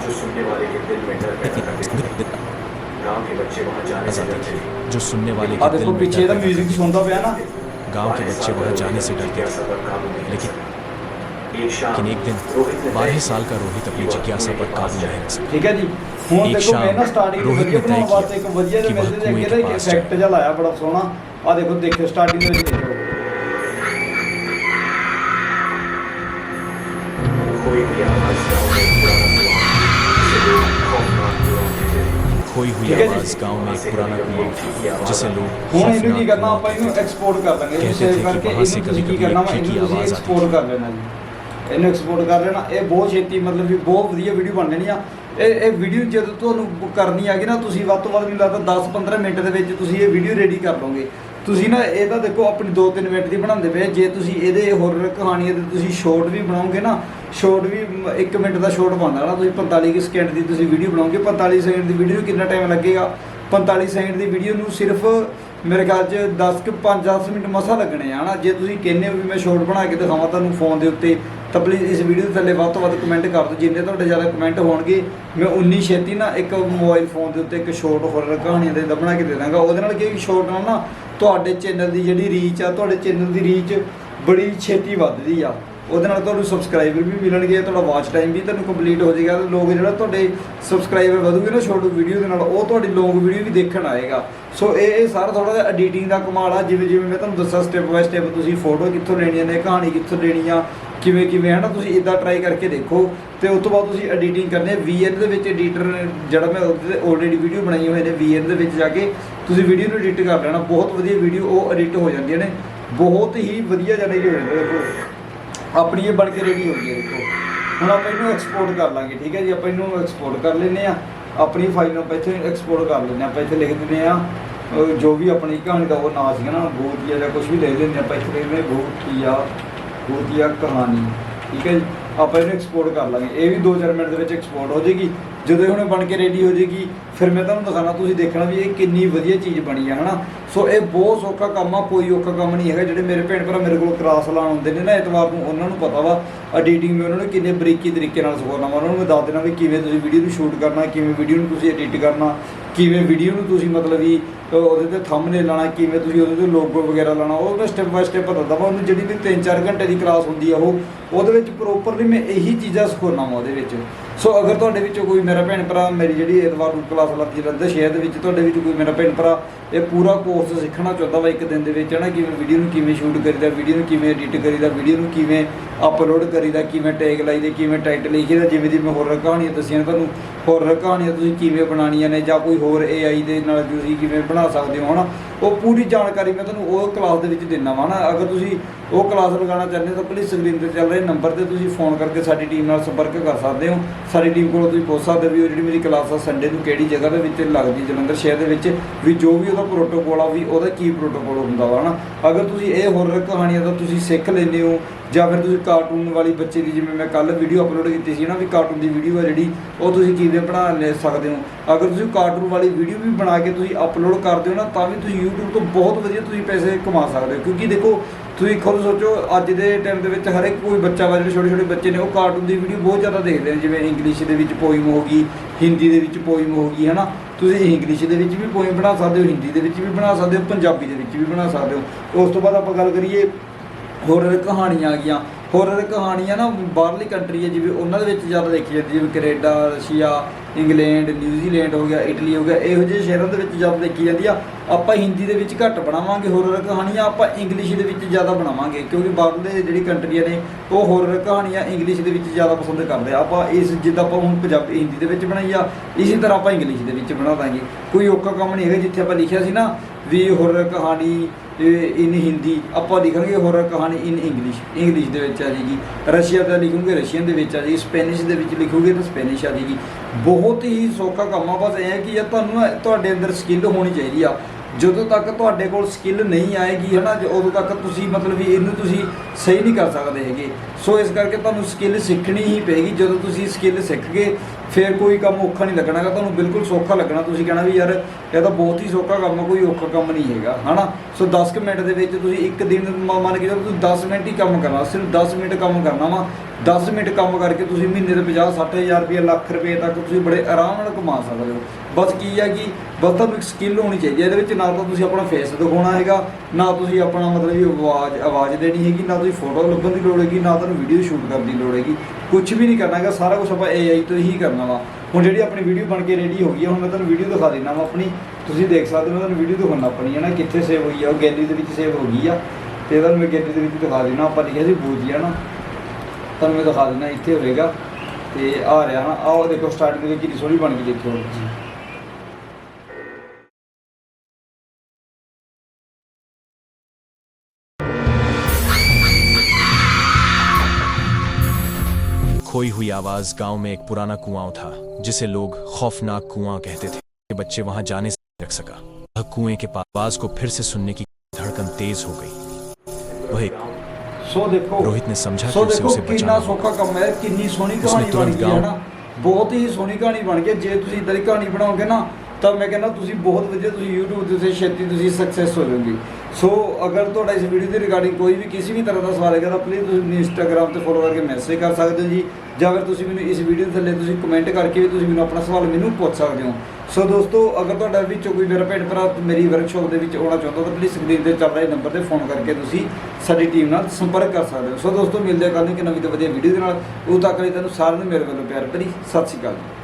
जो सुनने वाले के दिल में डर पैदा कर देते थे गांव के बच्चे वहां जाने से डरते थे जो सुनने वाले ਆ के दिल ਦੇਖੋ में ਪਿੱਛੇ डर ਇਹਦਾ पैदा 뮤직 ਸੁਣਦਾ ਪਿਆ ਨਾ गांव के बच्चे वहाँ जाने से डरते थे पर काबू नहीं लेकिन एक शाम लेकिन एक दिन रोहित ने बारह तय साल का रोहित अपनी कि वह जिज्ञासा कुएं पर के पास काबू नहीं जाएगा। रख सका ਠੀਕ ਹੈ ਜੀ ਦੇਖੋ ਮੈਂ ਨਾ ਸਟਾਰਟਿੰਗ ਤੋਂ ਵਧੀਆ ਬਣਾਉਣ ਵਾਸਤੇ ਇੱਕ ਵਧੀਆ ਜਿਹਾ ਮੈਸੇਜ ਅੱਗੇ ਦਾ ਇਫੈਕਟ ਜਿਹਾ ਲਾਇਆ ਬੜਾ ਸੋਹਣਾ। ਆ ਦੇਖੋ ਦੇਖੋ ਸਟਾਰਟਿੰਗ ਦੇ ਵਿੱਚ। ਦੇਖੋ ਕੋਈ ਵੀ खोई हुई आवाज गांव में एक पुराना कुआं था जिसे लोग वहाँ से कभी कभी लड़की की आवाज आती थी ਇਹਨੂੰ ਐਕਸਪੋਰਟ ਕਰ ਲੈਣਾ ਇਹ ਬਹੁਤ ਛੇਤੀ ਮਤਲਬ ਵੀ ਬਹੁਤ ਵਧੀਆ ਵੀਡੀਓ ਬਣ ਜਾਣੀ ਆ। ਇਹ ਇਹ ਵੀਡੀਓ ਜਦੋਂ ਤੁਹਾਨੂੰ ਕਰਨੀ ਆ ਗਈ ਨਾ, ਤੁਸੀਂ ਵੱਧ ਤੋਂ ਵੱਧ ਮੈਨੂੰ ਲੱਗਦਾ 10-15 ਮਿੰਟ ਦੇ ਵਿੱਚ ਤੁਸੀਂ ਇਹ ਵੀਡੀਓ ਰੈਡੀ ਕਰ ਲਓਗੇ। ਤੁਸੀਂ ਨਾ ਇਹ ਤਾਂ ਦੇਖੋ, ਆਪਣੀ 2-3 ਮਿੰਟ ਦੀ ਬਣਾਉਂਦੇ ਪਏ ਜੇ ਤੁਸੀਂ ਇਹਦੇ ਹੋਰ ਕਹਾਣੀਆਂ ਦੇ ਤੁਸੀਂ ਸ਼ਾਰਟ ਵੀ ਬਣਾਓਗੇ ਨਾ ਸ਼ਾਰਟ ਵੀ 1 ਮਿੰਟ ਦਾ ਸ਼ਾਰਟ ਬਣਦਾ ਨਾ ਤੁਸੀਂ 45 ਕੁ ਸਕਿੰਟ ਦੀ ਤੁਸੀਂ ਵੀਡੀਓ ਬਣਾਓਗੇ। 45 ਸਕਿੰਟ ਦੀ ਵੀਡੀਓ ਨੂੰ ਕਿੰਨਾ ਟਾਈਮ ਲੱਗੇਗਾ? 45 ਸਕਿੰਟ ਦੀ ਵੀਡੀਓ ਨੂੰ ਸਿਰਫ ਮੇਰੇ ਖਿਆਲ 'ਚ 10 ਕਿ 5-10 ਮਿੰਟ ਮਸਾ ਲੱਗਣੇ ਆ ਨਾ ਜੇ ਤੁਸੀਂ ਕਹਿੰਦੇ ਹੋ ਵੀ ਮੈਂ ਸ਼ੋਰਟ ਬਣਾ ਕੇ ਦਿਖਾਵਾਂ ਤੁਹਾਨੂੰ ਫੋਨ ਦੇ ਉੱਤੇ, ਤਾਂ ਪਲੀਜ਼ ਇਸ ਵੀਡੀਓ ਦੇ ਥੱਲੇ ਵੱਧ ਤੋਂ ਵੱਧ ਕਮੈਂਟ ਕਰ ਦਿਓ। ਜਿੰਨੇ ਤੁਹਾਡੇ ਜ਼ਿਆਦਾ ਕਮੈਂਟ ਹੋਣਗੇ, ਮੈਂ ਉਨੀ ਛੇਤੀ ਨਾ ਇੱਕ ਮੋਬਾਈਲ ਫੋਨ ਦੇ ਉੱਤੇ ਇੱਕ ਸ਼ਾਰਟ ਹੋਰ ਕਹਾਣੀਆਂ ਦੇ ਬਣਾ ਕੇ ਦੇ ਦਾਂਗਾ। ਉਹਦੇ ਨਾਲ ਕੀ ਸ਼ੋਰਟ ਨਾਲ ਨਾ ਤੁਹਾਡੇ ਚੈਨਲ ਦੀ ਜਿਹੜੀ ਰੀਚ ਆ, ਤੁਹਾਡੇ ਚੈਨਲ ਦੀ ਰੀਚ ਬੜੀ ਛੇਤੀ ਵੱਧਦੀ ਆ। ਉਹਦੇ ਨਾਲ ਤੁਹਾਨੂੰ ਸਬਸਕ੍ਰਾਈਬਰ ਵੀ ਮਿਲਣਗੇ, ਤੁਹਾਡਾ ਵਾਚ ਟਾਈਮ ਵੀ ਤੁਹਾਨੂੰ ਕੰਪਲੀਟ ਹੋ ਜਾਏਗਾ ਤੇ ਲੋਕ ਜਿਹੜਾ ਤੁਹਾਡੇ ਸਬਸਕ੍ਰਾਈਬਰ ਵਧੂਗੇ ਨਾ ਛੋਟੂ ਵੀਡੀਓ ਦੇ ਨਾਲ, ਉਹ ਤੁਹਾਡੀ ਲੌਂਗ ਵੀਡੀਓ ਵੀ ਦੇਖਣ ਆਏਗਾ। ਸੋ ਇਹ ਇਹ ਸਾਰਾ ਥੋੜਾ ਜਿਹਾ ਐਡੀਟਿੰਗ ਦਾ ਕਮਾਲ ਆ, ਜਿਵੇਂ ਜਿਵੇਂ ਮੈਂ ਤੁਹਾਨੂੰ ਦੱਸਿਆ ਸਟੈਪ ਬਾਏ ਸਟੈਪ ਤੁਸੀਂ ਫੋਟੋ ਕਿੱਥੋਂ ਲੈਣੀਆਂ ਨੇ, ਕਹਾਣੀ ਕਿੱਥੋਂ ਲੈਣੀ ਆ, ਕਿਵੇਂ ਕਿਵੇਂ ਹੈ ਨਾ ਤੁਸੀਂ ਇਦਾਂ ਟਰਾਈ ਕਰਕੇ ਦੇਖੋ। ਤੇ ਉਸ ਤੋਂ ਬਾਅਦ ਤੁਸੀਂ ਐਡੀਟਿੰਗ ਕਰਨੀ ਹੈ VN ਦੇ ਵਿੱਚ ਐਡੀਟਰ ਜਿਹੜਾ ਮੈਂ ਉਹਦੇ ਆਲਰੇਡੀ ਵੀਡੀਓ ਬਣਾਈ ਹੋਏ ਨੇ, VN ਦੇ ਵਿੱਚ ਜਾ ਕੇ ਤੁਸੀਂ ਵੀਡੀਓ ਨੂੰ ਐਡਿਟ ਕਰ ਲੈਣਾ। ਬਹੁਤ ਵਧੀਆ ਵੀਡੀਓ ਉਹ ਐਡਿਟ ਹੋ ਜਾਂਦੀਆਂ ਨੇ। ਬਹੁਤ ਹੀ ਵਧੀਆ ਜਾਨੀ ਕਿ ਹੋ ਜਾਂਦਾ ਦੇਖੋ ਆਪਣੀ ਇਹ ਬਣ ਕੇ ਰੈਡੀ ਹੋ ਗਈ ਹੈ ਦੇਖੋ। ਹੁਣ ਆਪਾਂ ਇਹਨੂੰ ਐਕਸਪੋਰਟ ਕਰ ਲਾਂਗੇ, ਠੀਕ ਹੈ ਜੀ? ਆਪਾਂ ਇਹਨੂੰ ਐਕਸਪੋਰਟ ਕਰ ਲੈਨੇ ਆ ਆਪਣੀ ਫਾਈਲ ਨੂੰ ਆਪਾਂ ਇੱਥੇ ਐਕਸਪੋਰਟ ਕਰ ਲੈਨੇ ਆ ਆਪਾਂ ਇੱਥੇ ਲਿਖ ਦਿੰਦੇ ਆ ਜੋ ਵੀ ਆਪਣੀ ਕਹਾਣੀ ਦਾ ਉਹ ਨਾਂ ਸੀਗਾ ਨਾ ਬੂਤੀਆ ਜਾਂ ਕੁਝ ਵੀ ਲਿਖ ਦਿੰਦੇ ਆਪਾਂ ਇੱਥੇ ਲਿਖ ਦਿੰਦੇ ਬੂਤੀਆ ਬੂਤੀਆ ਕਹਾਣੀ, ਠੀਕ ਹੈ ਜੀ? ਆਪਾਂ ਇਹਨੂੰ ਐਕਸਪੋਰਟ ਕਰ ਲਾਂਗੇ। ਇਹ ਵੀ 2-4 ਮਿੰਟ ਦੇ ਵਿੱਚ ਐਕਸਪੋਰਟ ਹੋ ਜਾਏਗੀ। ਜਦੋਂ ਇਹ ਹੁਣ ਬਣ ਕੇ ਰੈਡੀ ਹੋ ਜਾਏਗੀ, ਫਿਰ ਮੈਂ ਤੁਹਾਨੂੰ ਦਿਖਾਣਾ ਤੁਸੀਂ ਦੇਖਣਾ ਵੀ ਇਹ ਕਿੰਨੀ ਵਧੀਆ ਚੀਜ਼ ਬਣੀ ਆ ਹਨਾ? ਸੋ ਇਹ ਬਹੁਤ ਸੌਖਾ ਕੰਮ ਆ, ਕੋਈ ਔਖਾ ਕੰਮ ਨਹੀਂ ਹੈਗਾ। ਜਿਹੜੇ ਮੇਰੇ ਭੈਣ ਭਰਾ ਮੇਰੇ ਕੋਲ ਕਲਾਸ ਲਾਉਣ ਆਉਂਦੇ ਨੇ ਨਾ ਐਤਵਾਰ ਨੂੰ, ਉਹਨਾਂ ਨੂੰ ਪਤਾ ਵਾ। ਐਡੀਟਿੰਗ ਵੀ ਉਹਨਾਂ ਨੂੰ ਕਿੰਨੇ ਬਰੀਕੀ ਤਰੀਕੇ ਨਾਲ ਸਿਖਾਉਣਾ ਵਾ। ਉਹਨਾਂ ਨੂੰ ਮੈਂ ਦੱਸ ਦੇਣਾ ਵੀ ਕਿਵੇਂ ਤੁਸੀਂ ਵੀਡੀਓ ਨੂੰ ਸ਼ੂਟ ਕਰਨਾ, ਕਿਵੇਂ ਵੀਡੀਓ ਨੂੰ ਤੁਸੀਂ ਐਡਿਟ ਕਰਨਾ, ਕਿਵੇਂ ਵੀਡੀਓ ਨੂੰ ਤੁਸੀਂ ਮਤਲਬ ਵੀ ਉਹਦੇ ਤੇ ਥੰਬਨੇਲ ਲਾਣਾ ਕਿਵੇਂ ਤੁਸੀਂ ਉਹਦੇ ਤੇ ਲੋਗੋ ਵਗੈਰਾ ਲਾਣਾ ਉਹ ਮੈਂ ਸਟੈਪ ਬਾਏ ਸਟੈਪ ਦੱਸਦਾ ਵਾ। ਉਹਨੂੰ ਜਿਹੜੀ ਵੀ 3-4 ਘੰਟੇ ਦੀ ਕਲਾਸ ਹੁੰਦੀ ਆ ਉਹ, ਉਹਦੇ ਵਿੱਚ ਪ੍ਰੋਪਰਲੀ ਮੈਂ ਇਹੀ ਚੀਜ਼ਾਂ ਸਿਖਾਉਣਾ ਵਾ ਉਹਦੇ ਵਿੱਚ। ਸੋ ਅਗਰ ਤੁਹਾਡੇ ਵਿੱਚੋਂ ਕੋਈ ਮੇਰਾ ਭੈਣ ਭਰਾ, ਮੇਰੀ ਜਿਹੜੀ ਐਤਵਾਰ ਨੂੰ ਕਲਾਸ ਲੱਗਦੀ ਰਹਿੰਦਾ ਸ਼ਹਿਰ ਦੇ ਵਿੱਚ ਤੁਹਾਡੇ ਵਿੱਚ ਕੋਈ ਮੇਰਾ ਭੈਣ ਭਰਾ, ਇਹ ਪੂਰਾ ਕੋਰਸ ਸਿੱਖਣਾ ਚਾਹੁੰਦਾ ਵਾ ਇੱਕ ਦਿਨ ਦੇ ਵਿੱਚ ਹੈ ਨਾ ਕਿਵੇਂ ਵੀਡੀਓ ਨੂੰ ਕਿਵੇਂ ਸ਼ੂਟ ਕਰੀਦਾ ਵੀਡੀਓ ਨੂੰ ਕਿਵੇਂ ਐਡਿਟ ਕਰੀਦਾ ਵੀਡੀਓ ਨੂੰ ਕਿਵੇਂ ਅਪਲੋਡ ਕਰੀਦਾ, ਕਿਵੇਂ ਟੈਗ ਲਾਈਦੇ ਕਿਵੇਂ ਟਾਈਟਲ ਲਿਖੀਦਾ ਜਿਵੇਂ ਦੀ ਮੈਂ ਹੋਰ ਕਹਾਣੀਆਂ ਦੱਸੀਆਂ ਤੁਹਾਨੂੰ, ਹੋਰ ਕਹਾਣੀਆਂ ਤੁਸੀਂ ਕਿਵੇਂ ਬਣਾਉਣੀਆਂ ਨੇ, ਜਾਂ ਕੋਈ ਹੋਰ AI ਦੇ ਨਾਲ ਤੁਸੀਂ ਕਿਵੇਂ ਬਣਾ ਸਕਦੇ ਹੋ। ਹਨਾ ਉਹ ਪੂਰੀ ਜਾਣਕਾਰੀ ਮੈਂ ਤੁਹਾਨੂੰ ਉਹ ਕਲਾਸ ਦੇ ਵਿੱਚ ਦਿੰਦਾ ਵਾ ਨਾ। ਅਗਰ ਤੁਸੀਂ ਉਹ ਕਲਾਸ ਲਗਾਉਣਾ ਚਾਹੁੰਦੇ ਹੋ ਤਾਂ ਪਲੀਜ਼ ਸਕਰੀਨ ਤੇ ਚੱਲ ਰਹੇ ਨੰਬਰ ਤੇ ਤੁਸੀਂ ਫੋਨ ਕਰਕੇ ਸਾਡੀ ਟੀਮ ਨਾਲ ਸੰਪਰਕ ਕਰ ਸਕਦੇ ਹੋ। ਸਾਡੀ ਟੀਮ ਕੋਲੋਂ ਤੁਸੀਂ ਪੁੱਛ ਸਕਦੇ ਹੋ ਵੀ ਉਹ ਜਿਹੜੀ ਮੇਰੀ ਕਲਾਸ ਆ ਸੰਡੇ ਨੂੰ ਕਿਹੜੀ ਜਗ੍ਹਾ ਦੇ ਵਿੱਚ ਲੱਗਦੀ, ਜਲੰਧਰ ਸ਼ਹਿਰ ਦੇ ਵਿੱਚ, ਵੀ ਜੋ ਵੀ ਉਹਦਾ ਪ੍ਰੋਟੋਕੋਲ ਆ, ਵੀ ਉਹਦਾ ਕੀ ਪ੍ਰੋਟੋਕੋਲ ਹੁੰਦਾ ਵਾ ਨਾ। ਅਗਰ ਤੁਸੀਂ ਇਹ ਹੋਰ ਕਹਾਣੀਆਂ ਦਾ ਤੁਸੀਂ ਸਿੱਖ ਲੈਂਦੇ ਹੋ, ਜਾਂ ਫਿਰ ਤੁਸੀਂ ਕਾਰਟੂਨ ਵਾਲੀ ਬੱਚੇ ਦੀ, ਜਿਵੇਂ ਮੈਂ ਕੱਲ ਵੀਡੀਓ ਅਪਲੋਡ ਕੀਤੀ ਸੀ ਨਾ, ਵੀ ਕਾਰਟੂਨ ਦੀ ਵੀਡੀਓ ਆ ਜਿਹੜੀ, ਉਹ ਤੁਸੀਂ ਕਿਵੇਂ ਬਣਾ ਲੈ ਸਕਦੇ ਹੋ। ਅਗਰ ਤੁਸੀਂ ਕਾਰਟੂਨ ਵਾਲੀ ਵੀਡੀਓ ਵੀ ਬਣਾ ਕੇ ਤੁਸੀਂ ਅਪਲੋਡ ਕਰਦੇ ਹੋ ਨਾ, ਤਾਂ ਵੀ ਤੁਸੀਂ YouTube ਤੋਂ ਬਹੁਤ ਵਧੀਆ ਤੁਸੀਂ ਪੈਸੇ ਕਮਾ ਸਕਦੇ ਹੋ, ਕਿਉਂਕਿ ਦੇਖੋ ਤੁਸੀਂ ਖੁਦ ਸੋਚੋ, ਅੱਜ ਦੇ ਟਾਈਮ ਦੇ ਵਿੱਚ ਹਰ ਇੱਕ ਕੋਈ ਬੱਚਾ ਵਾ, ਜਿਹੜੇ ਛੋਟੇ ਛੋਟੇ ਬੱਚੇ ਨੇ, ਉਹ ਕਾਰਟੂਨ ਦੀ ਵੀਡੀਓ ਬਹੁਤ ਜ਼ਿਆਦਾ ਦੇਖਦੇ ਨੇ, ਜਿਵੇਂ ਇੰਗਲਿਸ਼ ਦੇ ਵਿੱਚ ਪੋਇਮ ਹੋ ਗਈ ਹਿੰਦੀ ਦੇ ਵਿੱਚ ਪੋਇਮ ਹੋ ਗਈ, ਹਨਾ? ਤੁਸੀਂ ਇੰਗਲਿਸ਼ ਦੇ ਵਿੱਚ ਵੀ ਪੋਇਮ ਬਣਾ ਸਕਦੇ ਹੋ ਹਿੰਦੀ ਦੇ ਵਿੱਚ ਵੀ ਬਣਾ ਸਕਦੇ ਹੋ, ਪੰਜਾਬੀ ਦੇ ਵਿੱਚ ਵੀ ਬਣਾ ਸਕਦੇ ਹੋ। ਉਸ ਤੋਂ ਬਾਅਦ ਆਪਾਂ ਗੱਲ ਕਰੀਏ ਹੋਰ ਕਹਾਣੀਆਂ ਆ ਗਈਆਂ। ਹੋਰਰ ਕਹਾਣੀਆਂ ਨਾ, ਬਾਹਰਲੀ ਕੰਟਰੀ ਹੈ ਜਿਵੇਂ ਉਹਨਾਂ ਦੇ ਵਿੱਚ ਜ਼ਿਆਦਾ ਦੇਖੀ ਜਾਂਦੀ ਜਿਵੇਂ ਕੈਨੇਡਾ, ਰਸ਼ੀਆ, ਇੰਗਲੈਂਡ, ਨਿਊਜ਼ੀਲੈਂਡ ਹੋ ਗਿਆ, ਇਟਲੀ ਹੋ ਗਿਆ, ਇਹੋ ਜਿਹੇ ਸ਼ਹਿਰਾਂ ਦੇ ਵਿੱਚ ਜ਼ਿਆਦਾ ਦੇਖੀ ਜਾਂਦੀ ਆ। ਆਪਾਂ ਹਿੰਦੀ ਦੇ ਵਿੱਚ ਘੱਟ ਬਣਾਵਾਂਗੇ ਹੋਰਰ ਕਹਾਣੀਆਂ ਆਪਾਂ ਇੰਗਲਿਸ਼ ਦੇ ਵਿੱਚ ਜ਼ਿਆਦਾ ਬਣਾਵਾਂਗੇ, ਕਿਉਂਕਿ ਬਾਹਰਲੇ ਜਿਹੜੀ ਕੰਟਰੀਆਂ ਨੇ, ਉਹ ਹੋਰਰ ਕਹਾਣੀਆਂ ਇੰਗਲਿਸ਼ ਦੇ ਵਿੱਚ ਜ਼ਿਆਦਾ ਪਸੰਦ ਕਰਦੇ ਆ। ਆਪਾਂ ਇਸ, ਜਿੱਦਾਂ ਆਪਾਂ ਹੁਣ ਪੰਜਾਬੀ, ਹਿੰਦੀ ਦੇ ਵਿੱਚ ਬਣਾਈ ਆ, ਇਸੇ ਤਰ੍ਹਾਂ ਆਪਾਂ ਇੰਗਲਿਸ਼ ਦੇ ਵਿੱਚ ਬਣਾ ਦਾਂਗੇ। ਕੋਈ ਔਖਾ ਕੰਮ ਨਹੀਂ ਹੈਗਾ, ਜਿੱਥੇ ਆਪਾਂ ਲਿਖਿਆ ਸੀ ਨਾ, ਵੀ ਹੋਰਰ ਕਹਾਣੀ ਇਨ ਹਿੰਦੀ ਆਪਾਂ ਲਿਖਾਂਗੇ ਹੋਰ ਕਹਾਣੀ ਇਨ ਇੰਗਲਿਸ਼। ਇੰਗਲਿਸ਼ ਦੇ ਵਿੱਚ ਆ ਜਾਏਗੀ ਰਸ਼ੀਆ ਦਾ ਲਿਖੂਗੇ, ਰਸ਼ੀਅਨ ਦੇ ਵਿੱਚ ਆ ਜਾਏਗੀ ਸਪੈਨਿਸ਼ ਦੇ ਵਿੱਚ ਲਿਖੋਗੇ ਤਾਂ ਸਪੈਨਿਸ਼ ਆ ਜਾਏਗੀ ਬਹੁਤ ਹੀ ਸੌਖਾ ਕੰਮ ਆ, ਬਸ ਇਹ ਹੈ ਕਿ ਯਾਰ ਤੁਹਾਨੂੰ ਨਾ ਤੁਹਾਡੇ ਅੰਦਰ ਸਕਿੱਲ ਹੋਣੀ ਚਾਹੀਦੀ ਆ। ਜਦੋਂ ਤੱਕ ਤੁਹਾਡੇ ਕੋਲ ਸਕਿੱਲ ਨਹੀਂ ਆਏਗੀ ਹੈ ਨਾ ਉਦੋਂ ਤੱਕ ਤੁਸੀਂ ਮਤਲਬ ਵੀ ਇਹਨੂੰ ਤੁਸੀਂ ਸਹੀ ਨਹੀਂ ਕਰ ਸਕਦੇ ਹੈਗੇ। ਸੋ ਇਸ ਕਰਕੇ ਤੁਹਾਨੂੰ ਸਕਿੱਲ ਸਿੱਖਣੀ ਹੀ ਪਏਗੀ। ਜਦੋਂ ਤੁਸੀਂ ਸਕਿੱਲ ਸਿੱਖ ਗਏ ਫਿਰ ਕੋਈ ਕੰਮ ਔਖਾ ਨਹੀਂ ਲੱਗਣਾਗਾ ਤੁਹਾਨੂੰ ਬਿਲਕੁਲ ਸੌਖਾ ਲੱਗਣਾ। ਤੁਸੀਂ ਕਹਿਣਾ ਵੀ ਯਾਰ, ਇਹ ਤਾਂ ਬਹੁਤ ਹੀ ਸੌਖਾ ਕੰਮ ਆ, ਕੋਈ ਔਖਾ ਕੰਮ ਨਹੀਂ ਹੈਗਾ, ਹਨਾ? ਸੋ 10 ਕੁ ਮਿੰਟ ਦੇ ਵਿੱਚ ਤੁਸੀਂ ਇੱਕ ਦਿਨ ਮ- ਮੰਨ ਕੇ ਚਲੋ ਤੁਸੀਂ 10 ਮਿੰਟ ਹੀ ਕੰਮ ਕਰਨਾ, ਸਿਰਫ 10 ਮਿੰਟ ਕੰਮ ਕਰਨਾ ਵਾ। 10 ਮਿੰਟ ਕੰਮ ਕਰਕੇ ਤੁਸੀਂ ਮਹੀਨੇ ਦੇ 50 60000 ਰੁਪਏ, ਲੱਖ ਰੁਪਏ ਤੱਕ ਤੁਸੀਂ ਬੜੇ ਆਰਾਮ ਨਾਲ ਕਮਾ ਸਕਦੇ ਹੋ। ਬਸ ਕੀ ਹੈ ਕਿ ਬਸ ਤੁਹਾਨੂੰ ਇੱਕ ਸਕਿੱਲ ਹੋਣੀ ਚਾਹੀਦੀ ਹੈ ਇਹਦੇ ਵਿੱਚ ਨਾ ਤਾਂ ਤੁਸੀਂ ਆਪਣਾ ਫੇਸ ਦਿਖਾਉਣਾ ਹੈਗਾ, ਨਾ ਤੁਸੀਂ ਆਪਣਾ ਮਤਲਬ ਵੀ ਆਵਾਜ਼ ਆਵਾਜ਼ ਦੇਣੀ ਹੈਗੀ, ਨਾ ਤੁਸੀਂ ਫੋਟੋ ਲੱਭਣ ਦੀ ਲੋੜ ਹੈਗੀ, ਨਾ ਤੁਹਾਨੂੰ ਵੀਡੀਓ ਸ਼ੂਟ ਕਰਨ ਦੀ ਲੋੜ ਹੈਗੀ। ਕੁਝ ਵੀ ਨਹੀਂ ਕਰਨਾ ਹੈਗਾ, ਸਾਰਾ ਕੁਝ ਆਪਾਂ AI ਤੋਂ ਹੀ ਕਰਨਾ ਵਾ। ਹੁਣ ਜਿਹੜੀ ਆਪਣੀ ਵੀਡੀਓ ਬਣ ਕੇ ਰੈਡੀ ਹੋ ਗਈ ਆ, ਹੁਣ ਮੈਂ ਤੁਹਾਨੂੰ ਵੀਡੀਓ ਦਿਖਾ ਦਿੰਦਾ ਵਾ ਆਪਣੀ। ਤੁਸੀਂ ਦੇਖ ਸਕਦੇ ਹੋ, ਮੈਂ ਤੁਹਾਨੂੰ ਵੀਡੀਓ ਦਿਖਾਉਣਾ ਆਪਣੀ ਹੈ ਨਾ ਕਿੱਥੇ ਸੇਵ ਹੋਈ ਆ, ਉਹ ਗੈਲਰੀ ਦੇ ਵਿੱਚ ਸੇਵ ਹੋ ਗਈ ਆ। ਤੇ ਤੁਹਾਨੂੰ ਮੈਂ ਗੈਲਰੀ ਦੇ ਵਿੱਚ ਦਿਖਾ ਦਿੰਦਾ ਆਪਾਂ ਲਿਖਿਆ ਸੀ ਬੂਜੀਆ ਨਾ। ਤੁਹਾਨੂੰ ਮੈਂ ਦਿਖਾ ਦਿੰਦਾ ਇੱਥੇ ਹੋਵੇਗਾ। ਤੇ ਆ ਰਿਹਾ ਨਾ, ਆਹ ਦੇਖੋ ਸਟਾਰਟਿੰਗ ਦੇ ਵਿੱਚ ਕਿੰਨੀ ਸੋਹਣੀ ਬਣ ਕੇ ਦੇਖਿਓ खोई हुई आवाज गांव में एक पुराना कुआं था जिसे लोग खौफनाक कुआं कहते थे कि बच्चे वहां जाने से नहीं रख सका वह कुएं के पास आवाज को फिर से सुनने की धड़कन तेज हो गई वह एक ਸੋ ਦੇਖੋ रोहित ने समझा कि ਸੋ उसे ਦੇਖੋ उसे ਕਿੰਨਾ बचाना ਸੌਖਾ ਕੰਮ ਹੈ ਕਿੰਨੀ ਸੋਹਣੀ ਉਸਨੇ ਕਹਾਣੀ ਬਣ ਤੁਰੰਤ ਗਈ ਹੈ ਗਾਉਂ- ਨਾ ਬਹੁਤ ਹੀ ਸੋਹਣੀ ਕਹਾਣੀ ਬਣ ਗਈ ਹੈ। ਜੇ ਤੁਸੀਂ ਇਦਾਂ ਦੀ ਕਹਾਣੀ ਬਣਾਓਗੇ ਨਾ ਤਾਂ ਮੈਂ ਕਹਿੰਦਾ ਤੁਸੀਂ ਬਹੁਤ ਵਧੀਆ ਤੁਸੀਂ YouTube ਤੇ ਤੁਸੀਂ ਛੇਤੀ ਤੁਸੀਂ ਸਕਸੈਸ ਹੋ ਜਾਓਗੇ ਸੋ ਅਗਰ ਤੁਹਾਡਾ ਇਸ ਵੀਡੀਓ ਦੇ ਰਿਗਾਰਡਿੰਗ ਕੋਈ ਵੀ ਕਿਸੇ ਵੀ ਤਰ੍ਹਾਂ ਦਾ ਸਵਾਲ ਹੈਗਾ ਤਾਂ ਪਲੀਜ਼ ਤੁਸੀਂ ਮੈਨੂੰ Instagram ਤੇ ਫੋਲੋ ਕਰਕੇ ਮੈਸੇਜ ਕਰ ਸਕਦੇ ਹੋ ਜੀ। ਜਾਂ ਫਿਰ ਤੁਸੀਂ ਮੈਨੂੰ ਇਸ ਵੀਡੀਓ ਦੇ ਥੱਲੇ ਤੁਸੀਂ ਕਮੈਂਟ ਕਰਕੇ ਵੀ ਤੁਸੀਂ ਮੈਨੂੰ ਆਪਣਾ ਸਵਾਲ ਮੈਨੂੰ ਪੁੱਛ ਸਕਦੇ ਹੋ। ਸੋ ਦੋਸਤੋ, ਅਗਰ ਤੁਹਾਡਾ ਵਿੱਚੋਂ ਕੋਈ ਮੇਰਾ ਭੈਣ ਭਰਾ ਮੇਰੀ ਵਰਕਸ਼ਾਪ ਦੇ ਵਿੱਚ ਆਉਣਾ ਚਾਹੁੰਦਾ ਤਾਂ ਪਲੀਜ਼ ਸਕਰੀਨ ਤੇ ਚੱਲ ਰਹੇ ਨੰਬਰ ਤੇ ਫੋਨ ਕਰਕੇ ਤੁਸੀਂ ਸਾਡੀ ਟੀਮ ਨਾਲ ਸੰਪਰਕ ਕਰ ਸਕਦੇ ਹੋ। ਸੋ ਦੋਸਤੋ, ਮਿਲਦੇ ਹਾਂ ਕੱਲ੍ਹ ਨੂੰ ਇੱਕ ਨਵੀਂ ਤੋਂ ਵਧੀਆ ਵੀਡੀਓ ਦੇ ਨਾਲ। ਉਦੋਂ ਤੱਕ ਲਈ ਤੁਹਾਨੂੰ ਸਾਰਿਆਂ ਨੂੰ ਮੇਰੇ ਵੱਲੋਂ ਪਿਆਰ ਭਰੀ ਸਤਿ ਸ਼੍ਰੀ ਅਕਾਲ।